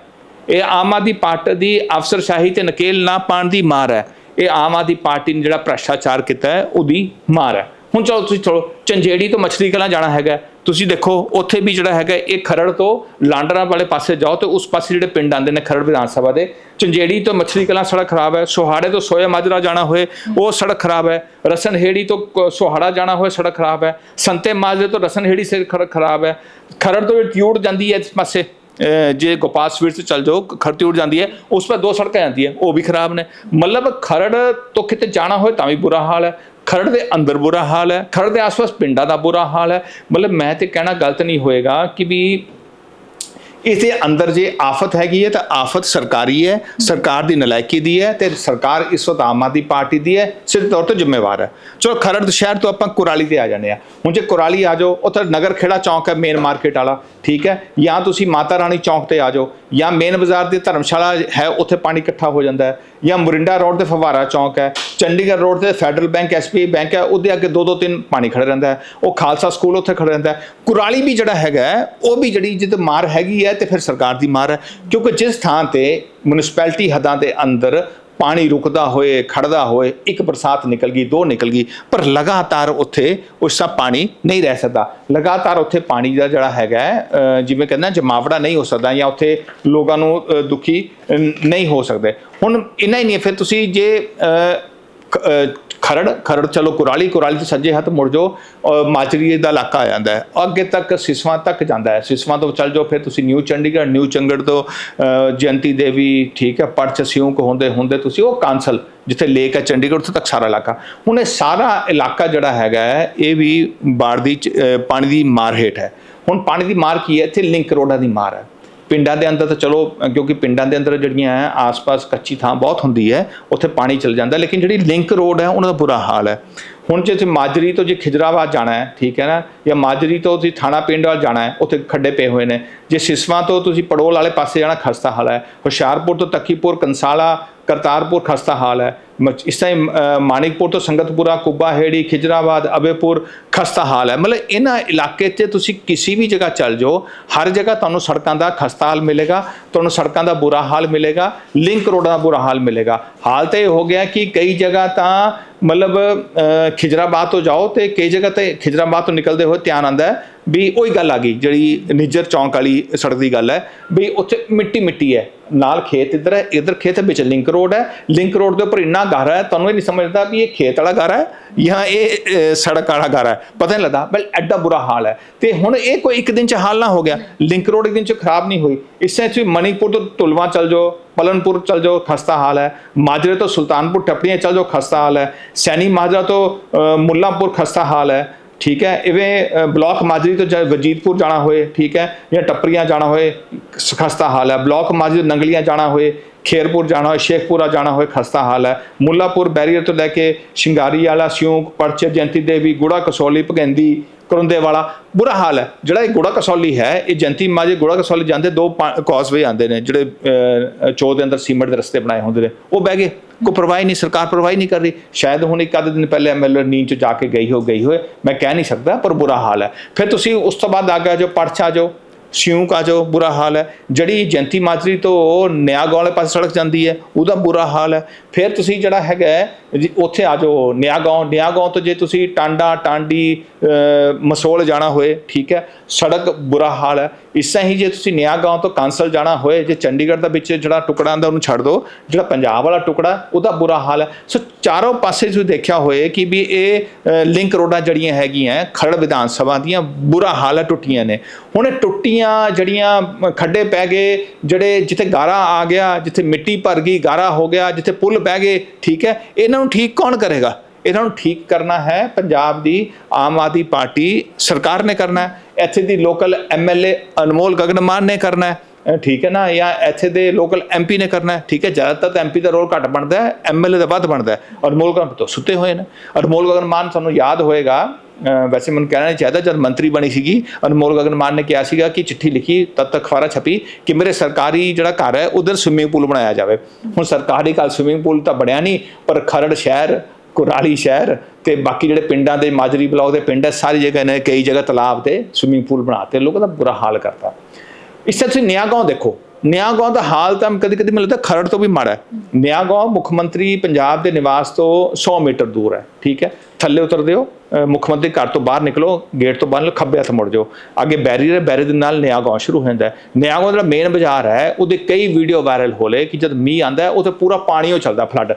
ਇਹ ਆਮ ਆਦਮੀ ਪਾਰਟੀ ਦੀ ਅਫਸਰਸ਼ਾਹੀ ਤੇ ਨਕੇਲ ਨਾ ਪਾਉਣ ਦੀ ਮਾਰ ਹੈ। ਇਹ ਆਮ ਆਦਮੀ ਪਾਰਟੀ ਨੇ ਜਿਹੜਾ ਭ੍ਰਸ਼ਟਾਚਾਰ ਕੀਤਾ ਹੈ, ਉਹਦੀ ਮਾਰ ਹੈ। ਹੁਣ ਚਲੋ ਤੁਸੀਂ ਚਲੋ, ਚੰਜੇੜੀ ਤੋਂ ਮਛਲੀ ਕਲਾਂ ਜਾਣਾ ਹੈਗਾ ਤੁਸੀਂ ਦੇਖੋ, ਉੱਥੇ ਵੀ ਜਿਹੜਾ ਹੈਗਾ ਇਹ ਖਰੜ ਤੋਂ ਲਾਂਡਰਾ ਵਾਲੇ ਪਾਸੇ ਜਾਓ ਤੇ ਉਸ ਪਾਸੇ ਜਿਹੜੇ ਪਿੰਡ ਆਉਂਦੇ ਨੇ ਖਰੜ ਵਿਧਾਨ ਸਭਾ ਦੇ, ਚੰਜੇੜੀ ਤੋਂ ਮਛਲੀ ਕਲਾਂ ਸੜਕ ਖਰਾਬ ਹੈ, ਸੋਹਾੜੇ ਤੋਂ ਸੋਇਆ ਮਾਜਰਾ ਜਾਣਾ ਹੋਏ, ਉਹ ਸੜਕ ਖਰਾਬ ਹੈ। ਰਸਨਹੇੜੀ ਤੋਂ ਕ- ਸੋਹਾੜਾ ਜਾਣਾ ਹੋਏ, ਸੜਕ ਖਰਾਬ ਹੈ। ਸੰਤੇ ਮਾਜਰੇ ਤੋਂ ਰਸਨਹੇੜੀ ਸੇ ਖਰ- ਖਰਾਬ ਹੈ। ਖਰੜ ਤੋਂ ਟਿਊਟ ਜਾਂਦੀ ਹੈ ਇਸ ਪਾਸੇ। ਜੇ ਗੋਪਾਲ ਸਵੀਟ ਤੇ ਚੱਲ ਜਾਓ ਖਰਤੀ ਉੜ ਜਾਂਦੀ ਹੈ, ਉਸ ਪਰ ਦੋ ਸੜਕਾਂ ਜਾਂਦੀ ਹੈ ਉਹ ਵੀ ਖਰਾਬ ਨੇ। ਮਤਲਬ ਖਰੜ ਤੋਂ ਕਿਤੇ ਜਾਣਾ ਹੋਏ ਤਾਂ ਵੀ ਬੁਰਾ ਹਾਲ ਹੈ। ਖਰੜ ਦੇ ਅੰਦਰ ਬੁਰਾ ਹਾਲ ਹੈ। ਖਰੜ ਦੇ ਆਸ-ਪਾਸ ਪਿੰਡਾਂ ਦਾ ਬੁਰਾ ਹਾਲ ਹੈ। ਮਤਲਬ ਮੈਂ ਤੇ ਕਹਿਣਾ ਗਲਤ ਨਹੀਂ ਹੋਏਗਾ ਕਿ ਵੀ ਇਸਦੇ ਅੰਦਰ ਜੇ ਆਫਤ ਹੈਗੀ ਹੈ ਤਾਂ ਆਫਤ ਸਰਕਾਰੀ ਹੈ, ਸਰਕਾਰ ਦੀ ਨਲਾਇਕੀ ਦੀ ਹੈ ਤੇ ਸਰਕਾਰ ਇਸ ਵਕਤ ਆਮ ਆਦਮੀ ਪਾਰਟੀ ਦੀ ਹੈ, ਸਿੱਧੇ ਤੌਰ ਤੇ ਜ਼ਿੰਮੇਵਾਰ ਹੈ। ਚਲੋ ਖਰੜ ਦੇ ਸ਼ਹਿਰ ਤੋਂ ਆਪਾਂ ਕੁਰਾਲੀ ਤੇ ਆ ਜਾਂਦੇ ਆ ਹੁਣ ਜੇ ਕੁਰਾਲੀ ਆ ਜਾਓ, ਉੱਥੇ ਨਗਰ ਖੇੜਾ ਚੌਂਕ ਹੈ ਮੇਨ ਮਾਰਕੀਟ ਵਾਲਾ, ਠੀਕ ਹੈ? ਜਾਂ ਤੁਸੀਂ ਮਾਤਾ ਰਾਣੀ ਚੌਂਕ ਤੇ ਆ ਜਾਓ ਜਾਂ ਮੇਨ ਬਾਜ਼ਾਰ ਦੀ ਧਰਮਸ਼ਾਲਾ ਹੈ, ਉੱਥੇ ਪਾਣੀ ਇਕੱਠਾ ਹੋ ਜਾਂਦਾ ਹੈ। ਜਾਂ ਮੁਰਿੰਡਾ ਰੋਡ ਤੇ ਫਵਾਰਾ ਚੌਂਕ ਹੈ, ਚੰਡੀਗੜ੍ਹ ਰੋਡ ਤੇ ਫੈਡਰਲ ਬੈਂਕ ਐਸਬੀਆਈ ਬੈਂਕ ਹੈ, ਉਹਦੇ ਅੱਗੇ ਦੋ ਦੋ ਤਿੰਨ ਪਾਣੀ ਖੜਾ ਰਹਿੰਦਾ ਹੈ। ਉਹ ਖਾਲਸਾ ਸਕੂਲ ਉੱਥੇ ਖੜਾ ਰਹਿੰਦਾ ਹੈ। ਕੁਰਾਲੀ ਵੀ ਜਿਹੜਾ ਹੈਗਾ ਉਹ ਵੀ ਜਿਹੜੀ ਜਿੱਦ ਮਾਰ ਹੈਗੀ ਹੈ ਤੇ ਫਿਰ ਸਰਕਾਰ ਦੀ ਮਾਰ ਹੈ। ਕਿਉਂਕਿ ਜਿਸ ਥਾਂ ਤੇ ਮਿਊਨਿਸਪੈਲਿਟੀ ਹੱਦਾਂ ਦੇ ਅੰਦਰ ਪਾਣੀ ਰੁਕਦਾ ਹੋਏ ਖੜਦਾ ਹੋਏ ਇੱਕ ਬਰਸਾਤ ਨਿਕਲ ਗਈ ਦੋ ਨਿਕਲ ਗਈ ਪਰ ਲਗਾਤਾਰ ਉੱਥੇ ਉਸ ਸਭ ਪਾਣੀ ਨਹੀਂ ਰਹਿ ਸਕਦਾ। ਲਗਾਤਾਰ ਉੱਥੇ ਪਾਣੀ ਦਾ ਜਿਹੜਾ ਹੈਗਾ ਜਿਵੇਂ ਕਹਿੰਦਾ ਜਮਾਵੜਾ ਨਹੀਂ ਹੋ ਸਕਦਾ ਜਾਂ ਉੱਥੇ ਲੋਕਾਂ ਨੂੰ ਦੁਖੀ ਨਹੀਂ ਹੋ ਸਕਦੇ। ਹੁਣ ਇੰਨਾ ਹੀ ਨਹੀਂ ਹੈ, ਫਿਰ ਤੁਸੀਂ ਜੇ ਖਰੜ ਖਰੜ ਚਲੋ ਕੁਰਾਲੀ ਕੁਰਾਲੀ ਤੋਂ ਸੱਜੇ ਹੱਥ ਮੁੜ ਜਾਓ ਅਹ ਦਾ ਇਲਾਕਾ ਆ ਜਾਂਦਾ ਹੈ। ਅੱਗੇ ਤੱਕ ਸਿਸਵਾਂ ਤੱਕ ਜਾਂਦਾ ਹੈ। ਸਿਸਵਾਂ ਤੋਂ ਚੱਲ ਜਾਓ ਫਿਰ ਤੁਸੀਂ ਨਿਊ ਚੰਡੀਗੜ੍ਹ ਨਿਊ ਚੰਡੀਗੜ੍ਹ ਤੋਂ ਅਹ ਜਯੰਤੀ ਦੇਵੀ ਠੀਕ ਹੈ ਪਰਚ ਸਿਉਂਕ ਹੁੰਦੇ ਹੁੰਦੇ ਤੁਸੀਂ ਉਹ ਕਾਂਸਲ ਜਿੱਥੇ ਲੇਕ ਹੈ ਚੰਡੀਗੜ੍ਹ ਉੱਥੇ ਤੱਕ ਸਾਰਾ ਇਲਾਕਾ। ਹੁਣ ਇਹ ਸਾਰਾ ਇਲਾਕਾ ਜਿਹੜਾ ਹੈਗਾ ਹੈ, ਇਹ ਵੀ ਬਾੜ ਦੀ ਚ- ਪਾਣੀ ਦੀ ਮਾਰ ਹੇਠ ਹੈ। ਹੁਣ ਪਾਣੀ ਦੀ ਮਾਰ ਕੀ ਹੈ? ਇੱਥੇ ਲਿੰਕ ਰੋਡਾਂ ਦੀ ਮਾਰ ਹੈ। ਪਿੰਡਾਂ ਦੇ ਅੰਦਰ ਤਾਂ ਚਲੋ ਕਿਉਂਕਿ ਪਿੰਡਾਂ ਦੇ ਅੰਦਰ ਜਿਹੜੀਆਂ ਹੈ, ਆਸ-ਪਾਸ ਕੱਚੀ ਥਾਂ ਬਹੁਤ ਹੁੰਦੀ ਹੈ, ਉੱਥੇ ਪਾਣੀ ਚਲ ਜਾਂਦਾ, ਲੇਕਿਨ ਜਿਹੜੀ ਲਿੰਕ ਰੋਡ ਹੈ, ਉਹਨਾਂ ਦਾ ਬੁਰਾ ਹਾਲ ਹੈ। ਹੁਣ ਜੇ ਤੁਸੀਂ ਮਾਜਰੀ ਤੋਂ ਜੇ ਖਿਜਰਾਬਾਦ ਜਾਣਾ ਹੈ, ਠੀਕ ਹੈ ਨਾ, ਜਾਂ ਮਾਜਰੀ ਤੋਂ ਤੁਸੀਂ ਥਾਣਾ ਪਿੰਡ ਵੱਲ ਜਾਣਾ ਹੈ, ਉੱਥੇ ਖੱਡੇ ਪਏ ਹੋਏ ਨੇ। ਜੇ ਸਿਸਵਾ ਤੋਂ ਤੁਸੀਂ ਪੜੋਲ ਵਾਲੇ ਪਾਸੇ ਜਾਣਾ, ਖਸਤਾ ਹਾਲ ਹੈ। ਹੁਸ਼ਿਆਰਪੁਰ ਤੋਂ ਤੱਕੀਪੁਰ, ਕੰਸਾਲਾ ਕਰਤਾਰਪੁਰ ਖਸਤਾ ਹਾਲ ਹੈ। ਮ- ਇਸ ਟਾਈਮ ਮਾਨਿਕਪੁਰ ਤੋਂ ਸੰਗਤਪੁਰਾ, ਕੁੱਬਾ, ਹੇੜੀ, ਖਿਜਰਾਬਾਦ, ਅਬੇਪੁਰ ਖਸਤਾ ਹਾਲ ਹੈ। ਮਤਲਬ ਇਹਨਾਂ ਇਲਾਕੇ 'ਚ ਤੁਸੀਂ ਕਿਸੇ ਵੀ ਜਗ੍ਹਾ ਚੱਲ ਜਾਓ, ਹਰ ਜਗ੍ਹਾ ਤੁਹਾਨੂੰ ਸੜਕਾਂ ਦਾ ਖਸਤਾ ਹਾਲ ਮਿਲੇਗਾ, ਤੁਹਾਨੂੰ ਸੜਕਾਂ ਦਾ ਬੁਰਾ ਹਾਲ ਮਿਲੇਗਾ, ਲਿੰਕ ਰੋਡਾਂ ਦਾ ਬੁਰਾ ਹਾਲ ਮਿਲੇਗਾ। ਹਾਲ ਤਾਂ ਇਹ ਹੋ ਗਿਆ ਕਿ ਕਈ ਜਗ੍ਹਾ ਤਾਂ ਮਤਲਬ ਖਿਜਰਾਬਾਦ ਤੋਂ ਜਾਓ ਤੇ ਕਈ ਜਗ੍ਹਾ ਤੇ ਖਿਜਰਾਬਾਦ ਤੋਂ ਨਿਕਲਦੇ ਹੋਏ ਧਿਆਨ ਆਉਂਦਾ ਹੈ। ਵੀ ਉਹੀ ਗੱਲ ਆ ਗਈ, ਜਿਹੜੀ ਨਿੱਜਰ ਚੌਂਕ ਵਾਲੀ ਸੜਕ ਦੀ ਗੱਲ ਹੈ, ਵੀ ਉੱਥੇ ਮਿੱਟੀ ਮਿੱਟੀ ਹੈ। ਨਾਲ ਖੇਤ ਇੱਧਰ ਹੈ, ਇੱਧਰ ਖੇਤ ਹੈ ਵਿੱਚ ਲਿੰਕ ਰੋਡ ਹੈ। ਲਿੰਕ ਰੋਡ ਦੇ ਉੱਪਰ ਇੰਨਾ ਗਾਰਾ ਹੈ, ਤੁਹਾਨੂੰ ਇਹ ਨਹੀਂ ਸਮਝਦਾ ਵੀ ਇਹ ਖੇਤ ਵਾਲਾ ਗਾਰਾ ਹੈ ਜਾਂ ਇਹ ਸੜਕ ਵਾਲਾ ਗਾਰਾ ਹੈ। ਪਤਾ ਨਹੀਂ ਲੱਗਦਾ, ਬਲ ਐਡਾ ਬੁਰਾ ਹਾਲ ਹੈ। ਤੇ ਹੁਣ ਇਹ ਕੋਈ ਇੱਕ ਦਿਨ ਚ ਹਾਲ ਨਾ ਹੋ ਗਿਆ। ਲਿੰਕ ਰੋਡ ਇੱਕ ਦਿਨ ਚ ਖਰਾਬ ਨਹੀਂ ਹੋਈ। ਇਸੇ 'ਚ ਤੁਸੀਂ ਮਣੀਪੁਰ ਤੋਂ ਤੁਲਵਾ ਚੱਲ ਜਾਓ, ਪਲਨਪੁਰ ਚੱਲ ਜਾਓ, ਖਸਤਾ ਹਾਲ ਹੈ। ਮਾਜਰੇ ਤੋਂ ਸੁਲਤਾਨਪੁਰ, ਟੱਪੜੀਆਂ ਚੱਲ ਜਾਓ, ਖਸਤਾ ਹਾਲ ਹੈ। ਸੈਣੀ ਮਾਜਰਾ ਤੋਂ ਮੁੱਲਾਪੁਰ ਖਸਤਾ ਹਾਲ ਹੈ। ਠੀਕ ਹੈ ਇਵੇਂ ਅ, ਬਲਾਕ ਮਾਜਰੀ ਤੋਂ ਜਾਂ ਵਜੀਦਪੁਰ ਜਾਣਾ ਹੋਏ ਠੀਕ ਹੈ ਜਾਂ ਟੱਪਰੀਆਂ ਜਾਣਾ ਹੋਏ ਸ- ਖਸਤਾ ਹਾਲ ਹੈ। ਬਲਾਕ ਮਾਜਰੀ ਤੋਂ ਨੰਗਲੀਆਂ ਜਾਣਾ ਹੋਏ ਖੇਰਪੁਰ ਜਾਣਾ ਹੋਏ ਸ਼ੇਖਪੁਰਾ ਜਾਣਾ ਹੋਏ ਖਸਤਾ ਹਾਲ ਹੈ। ਮੁੱਲਾਪੁਰ ਬੈਰੀਅਰ ਤੋਂ ਲੈ ਕੇ ਸ਼ਿੰਗਾਰੀ ਵਾਲਾ ਸਿਉਂਕ ਪਰਚੇ ਜਯੰਤੀ ਦੇਵੀ ਗੁੜਾ ਕਸੌਲੀ ਭਗੈਂਦੀ ਕਰੁੰਦੇ ਵਾਲਾ ਬੁਰਾ ਹਾਲ ਹੈ। ਜਿਹੜਾ ਇਹ ਗੋੜਾ ਕਸੌਲੀ ਹੈ, ਇਹ ਜਯੰਤੀ ਮਾਜੇ ਗੁੜਾ ਕਸੌਲੀ ਜਾਂਦੇ ਦੋ ਕੌਸਵੇ ਆਉਂਦੇ ਨੇ, ਜਿਹੜੇ ਚੋ ਦੇ ਅੰਦਰ ਸੀਮੈਂਟ ਦੇ ਰਸਤੇ ਬਣਾਏ ਹੁੰਦੇ ਨੇ। ਉਹ ਬਹਿ ਗਏ। ਕੋਈ ਪਰਵਾਹ ਨਹੀਂ, ਸਰਕਾਰ ਪਰਵਾਹੀ ਨਹੀਂ ਕਰ ਰਹੀ। ਸ਼ਾਇਦ ਹੁਣ ਇੱਕ ਅੱਧ ਦਿਨ ਪਹਿਲੇ ਐਮਐਲਏ ਨੀਂਦ ਚ ਜਾ ਕੇ ਗਈ ਹੋ, ਗਈ ਹੋਏ। ਮੈਂ ਕਹਿ ਨਹੀਂ ਸਕਦਾ, ਪਰ ਬੁਰਾ ਹਾਲ ਹੈ। ਫਿਰ ਤੁਸੀਂ ਉਸ ਤੋਂ ਬਾਅਦ ਆ ਗਿਆ ਜੋ ਪਰਚਾ ਜੋ ਸਿਉਂਕ ਆ ਜੋ ਬੁਰਾ ਹਾਲ ਹੈ। ਜਿਹੜੀ ਜੰਤੀ ਮਾਜਰੀ ਤੋਂ ਨਿਆਗਾਂ ਵਾਲੇ ਪਾਸੇ ਸੜਕ ਜਾਂਦੀ ਹੈ, ਉਹਦਾ ਬੁਰਾ ਹਾਲ ਹੈ। ਫਿਰ ਤੁਸੀਂ ਜਿਹੜਾ ਹੈਗਾ ਜੀ, ਉੱਥੇ ਆ ਜਾਓ ਨਿਆਗਾਂ ਨਿਆਗਾਂ ਤੋਂ ਜੇ ਤੁਸੀਂ ਟਾਂਡਾ, ਟਾਂਡੀ ਮਸੋਲ ਜਾਣਾ ਹੋਏ, ਠੀਕ ਹੈ, ਸੜਕ ਬੁਰਾ ਹਾਲ ਹੈ। ਇਸ ਤਰ੍ਹਾਂ ਹੀ ਜੇ ਤੁਸੀਂ ਨਿਆਗਾਂ ਤੋਂ ਕਾਂਸਲ ਜਾਣਾ ਹੋਏ, ਜੇ ਚੰਡੀਗੜ੍ਹ ਦਾ ਵਿੱਚ ਜਿਹੜਾ ਟੁਕੜਾ ਆਂਦਾ ਉਹਨੂੰ ਛੱਡ ਦਿਓ ਜਿਹੜਾ ਪੰਜਾਬ ਵਾਲਾ ਟੁਕੜਾ, ਉਹਦਾ ਬੁਰਾ ਹਾਲ ਹੈ। ਸੋ ਚਾਰੋਂ ਪਾਸੇ ਤੁਸੀਂ ਦੇਖਿਆ ਹੋਏ ਕਿ ਵੀ ਇਹ ਲਿੰਕ ਰੋਡਾਂ ਜਿਹੜੀਆਂ ਹੈਗੀਆਂ, ਖਰੜ ਵਿਧਾਨ ਸਭਾ ਦੀਆਂ, ਬੁਰਾ ਹਾਲ ਹੈ, ਟੁੱਟੀਆਂ ਨੇ। ਹੁਣ ਇਹ ਟੁੱਟੀਆਂ ਜਿਹੜੀਆਂ ਖੱਡੇ ਪੈ ਗਏ, ਜਿਹੜੇ ਜਿੱਥੇ ਗਾਰਾ ਆ ਗਿਆ, ਜਿੱਥੇ ਮਿੱਟੀ ਭਰ ਗਈ, ਗਾਰਾ ਹੋ ਗਿਆ, ਜਿੱਥੇ ਪੁਲ ਪੈ ਗਏ, ਠੀਕ ਹੈ, ਇਹਨਾਂ ਨੂੰ ਠੀਕ ਕੌਣ ਕਰੇਗਾ? ਇਹਨਾਂ ਨੂੰ ਠੀਕ ਕਰਨਾ ਹੈ। ਪੰਜਾਬ ਦੀ ਆਮ ਆਦਮੀ ਪਾਰਟੀ ਸਰਕਾਰ ਨੇ ਕਰਨਾ ਹੈ। ਇੱਥੇ ਦੀ ਲੋਕਲ ਐਮਐਲਏ ਅਨਮੋਲ ਗਗਨਮਾਨ ਨੇ ਕਰਨਾ ਹੈ। ਠੀਕ ਹੈ ਨਾ? ਜਾਂ ਇੱਥੇ ਦੇ ਲੋਕਲ ਐਮਪੀ ਨੇ ਕਰਨਾ ਹੈ। ਠੀਕ ਹੈ? ਜ਼ਿਆਦਾਤਰ ਤਾਂ ਐਮਪੀ ਦਾ ਰੋਲ ਘੱਟ ਬਣਦਾ ਹੈ ਐਮਐਲਏ ਦਾ ਵੱਧ ਬਣਦਾ ਹੈ। ਅਨਮੋਲ ਗਗਨ ਤੋਂ ਸੁੱਤੇ ਹੋਏ ਨੇ। ਅਨਮੋਲ ਗਗਨਮਾਨ ਤੁਹਾਨੂੰ ਯਾਦ ਹੋਏਗਾ। ਵੈਸੇ ਮੈਨੂੰ ਕਹਿਣਾ ਨਹੀਂ ਚਾਹੀਦਾ, ਜਦ ਮੰਤਰੀ ਬਣੀ ਸੀਗੀ, ਅਨਮੋਲ ਗਗਨਮਾਨ ਨੇ ਕਿਹਾ ਸੀਗਾ ਕਿ ਚਿੱਠੀ ਲਿਖੀ, ਤਦ ਤੱਕ ਅਖਬਾਰਾਂ ਛਪੀ ਕਿ ਮੇਰੇ ਸਰਕਾਰੀ ਜਿਹੜਾ ਘਰ ਹੈ, ਉਧਰ ਸਵਿਮਿੰਗ ਪੂਲ ਬਣਾਇਆ ਜਾਵੇ। ਹੁਣ ਸਰਕਾਰੀ ਘਰ ਸਵਿਮਿੰਗ ਪੂਲ ਤਾਂ ਬਣਿਆ ਨਹੀਂ, ਪਰ ਖਰੜ ਸ਼ਹਿਰ ਕੁਰਾਲੀ ਸ਼ਹਿਰ ਤੇ ਬਾਕੀ ਜਿਹੜੇ ਪਿੰਡਾਂ ਦੇ ਮਾਜਰੀ ਬਲਾਕ ਦੇ ਪਿੰਡ ਹੈ, ਸਾਰੀ ਜਗ੍ਹਾ ਨੇ ਕਈ ਜਗ੍ਹਾ ਤਲਾਬ ਤੇ ਸਵਿਮਿੰਗ ਪੂਲ ਬਣਾਤੇ ਲੋਕਾਂ ਦਾ ਬੁਰਾ ਹਾਲ ਕਰਤਾ। ਇਸ ਤਰ੍ਹਾਂ ਤੁਸੀਂ ਨਿਆਗਾਉਂ ਦੇਖੋ ਨਿਆਗਾਉਂ ਦਾ ਹਾਲ ਤਾਂ ਕਦੀ ਕਦੀ ਮੈਨੂੰ ਲੱਗਦਾ ਖਰੜ ਤੋਂ ਵੀ ਮਾੜਾ ਹੈ। ਨਿਆਗਾਉਂ ਮੁੱਖ ਮੰਤਰੀ ਪੰਜਾਬ ਦੇ ਨਿਵਾਸ ਤੋਂ 100 ਮੀਟਰ ਦੂਰ ਹੈ, ਠੀਕ ਹੈ? ਥੱਲੇ ਉਤਰਦੇ ਹੋ ਮੁੱਖ ਮੰਤਰੀ ਘਰ ਤੋਂ ਬਾਹਰ ਨਿਕਲੋ ਗੇਟ ਤੋਂ ਬਾਹਰ ਨਿਕਲੋ, ਖੱਬੇ ਹੱਥ ਮੁੜ ਜਾਓ। ਅੱਗੇ ਬੈਰੀਅਰ ਹੈ ਬੈਰੀਅਰ ਦੇ ਨਾਲ ਨਿਆਗਾਉਂ ਸ਼ੁਰੂ ਹੋ ਜਾਂਦਾ ਹੈ। ਨਿਆਗਾਉਂ ਜਿਹੜਾ ਮੇਨ ਬਾਜ਼ਾਰ ਹੈ, ਉਹਦੇ ਕਈ ਵੀਡੀਓ ਵਾਇਰਲ ਹੋ ਲਏ ਕਿ ਜਦ ਮੀਂਹ ਆਂਦਾ ਹੈ, ਉੱਥੇ ਪੂਰਾ ਪਾਣੀ ਉਹ ਚੱਲਦਾ ਫਲੱਡ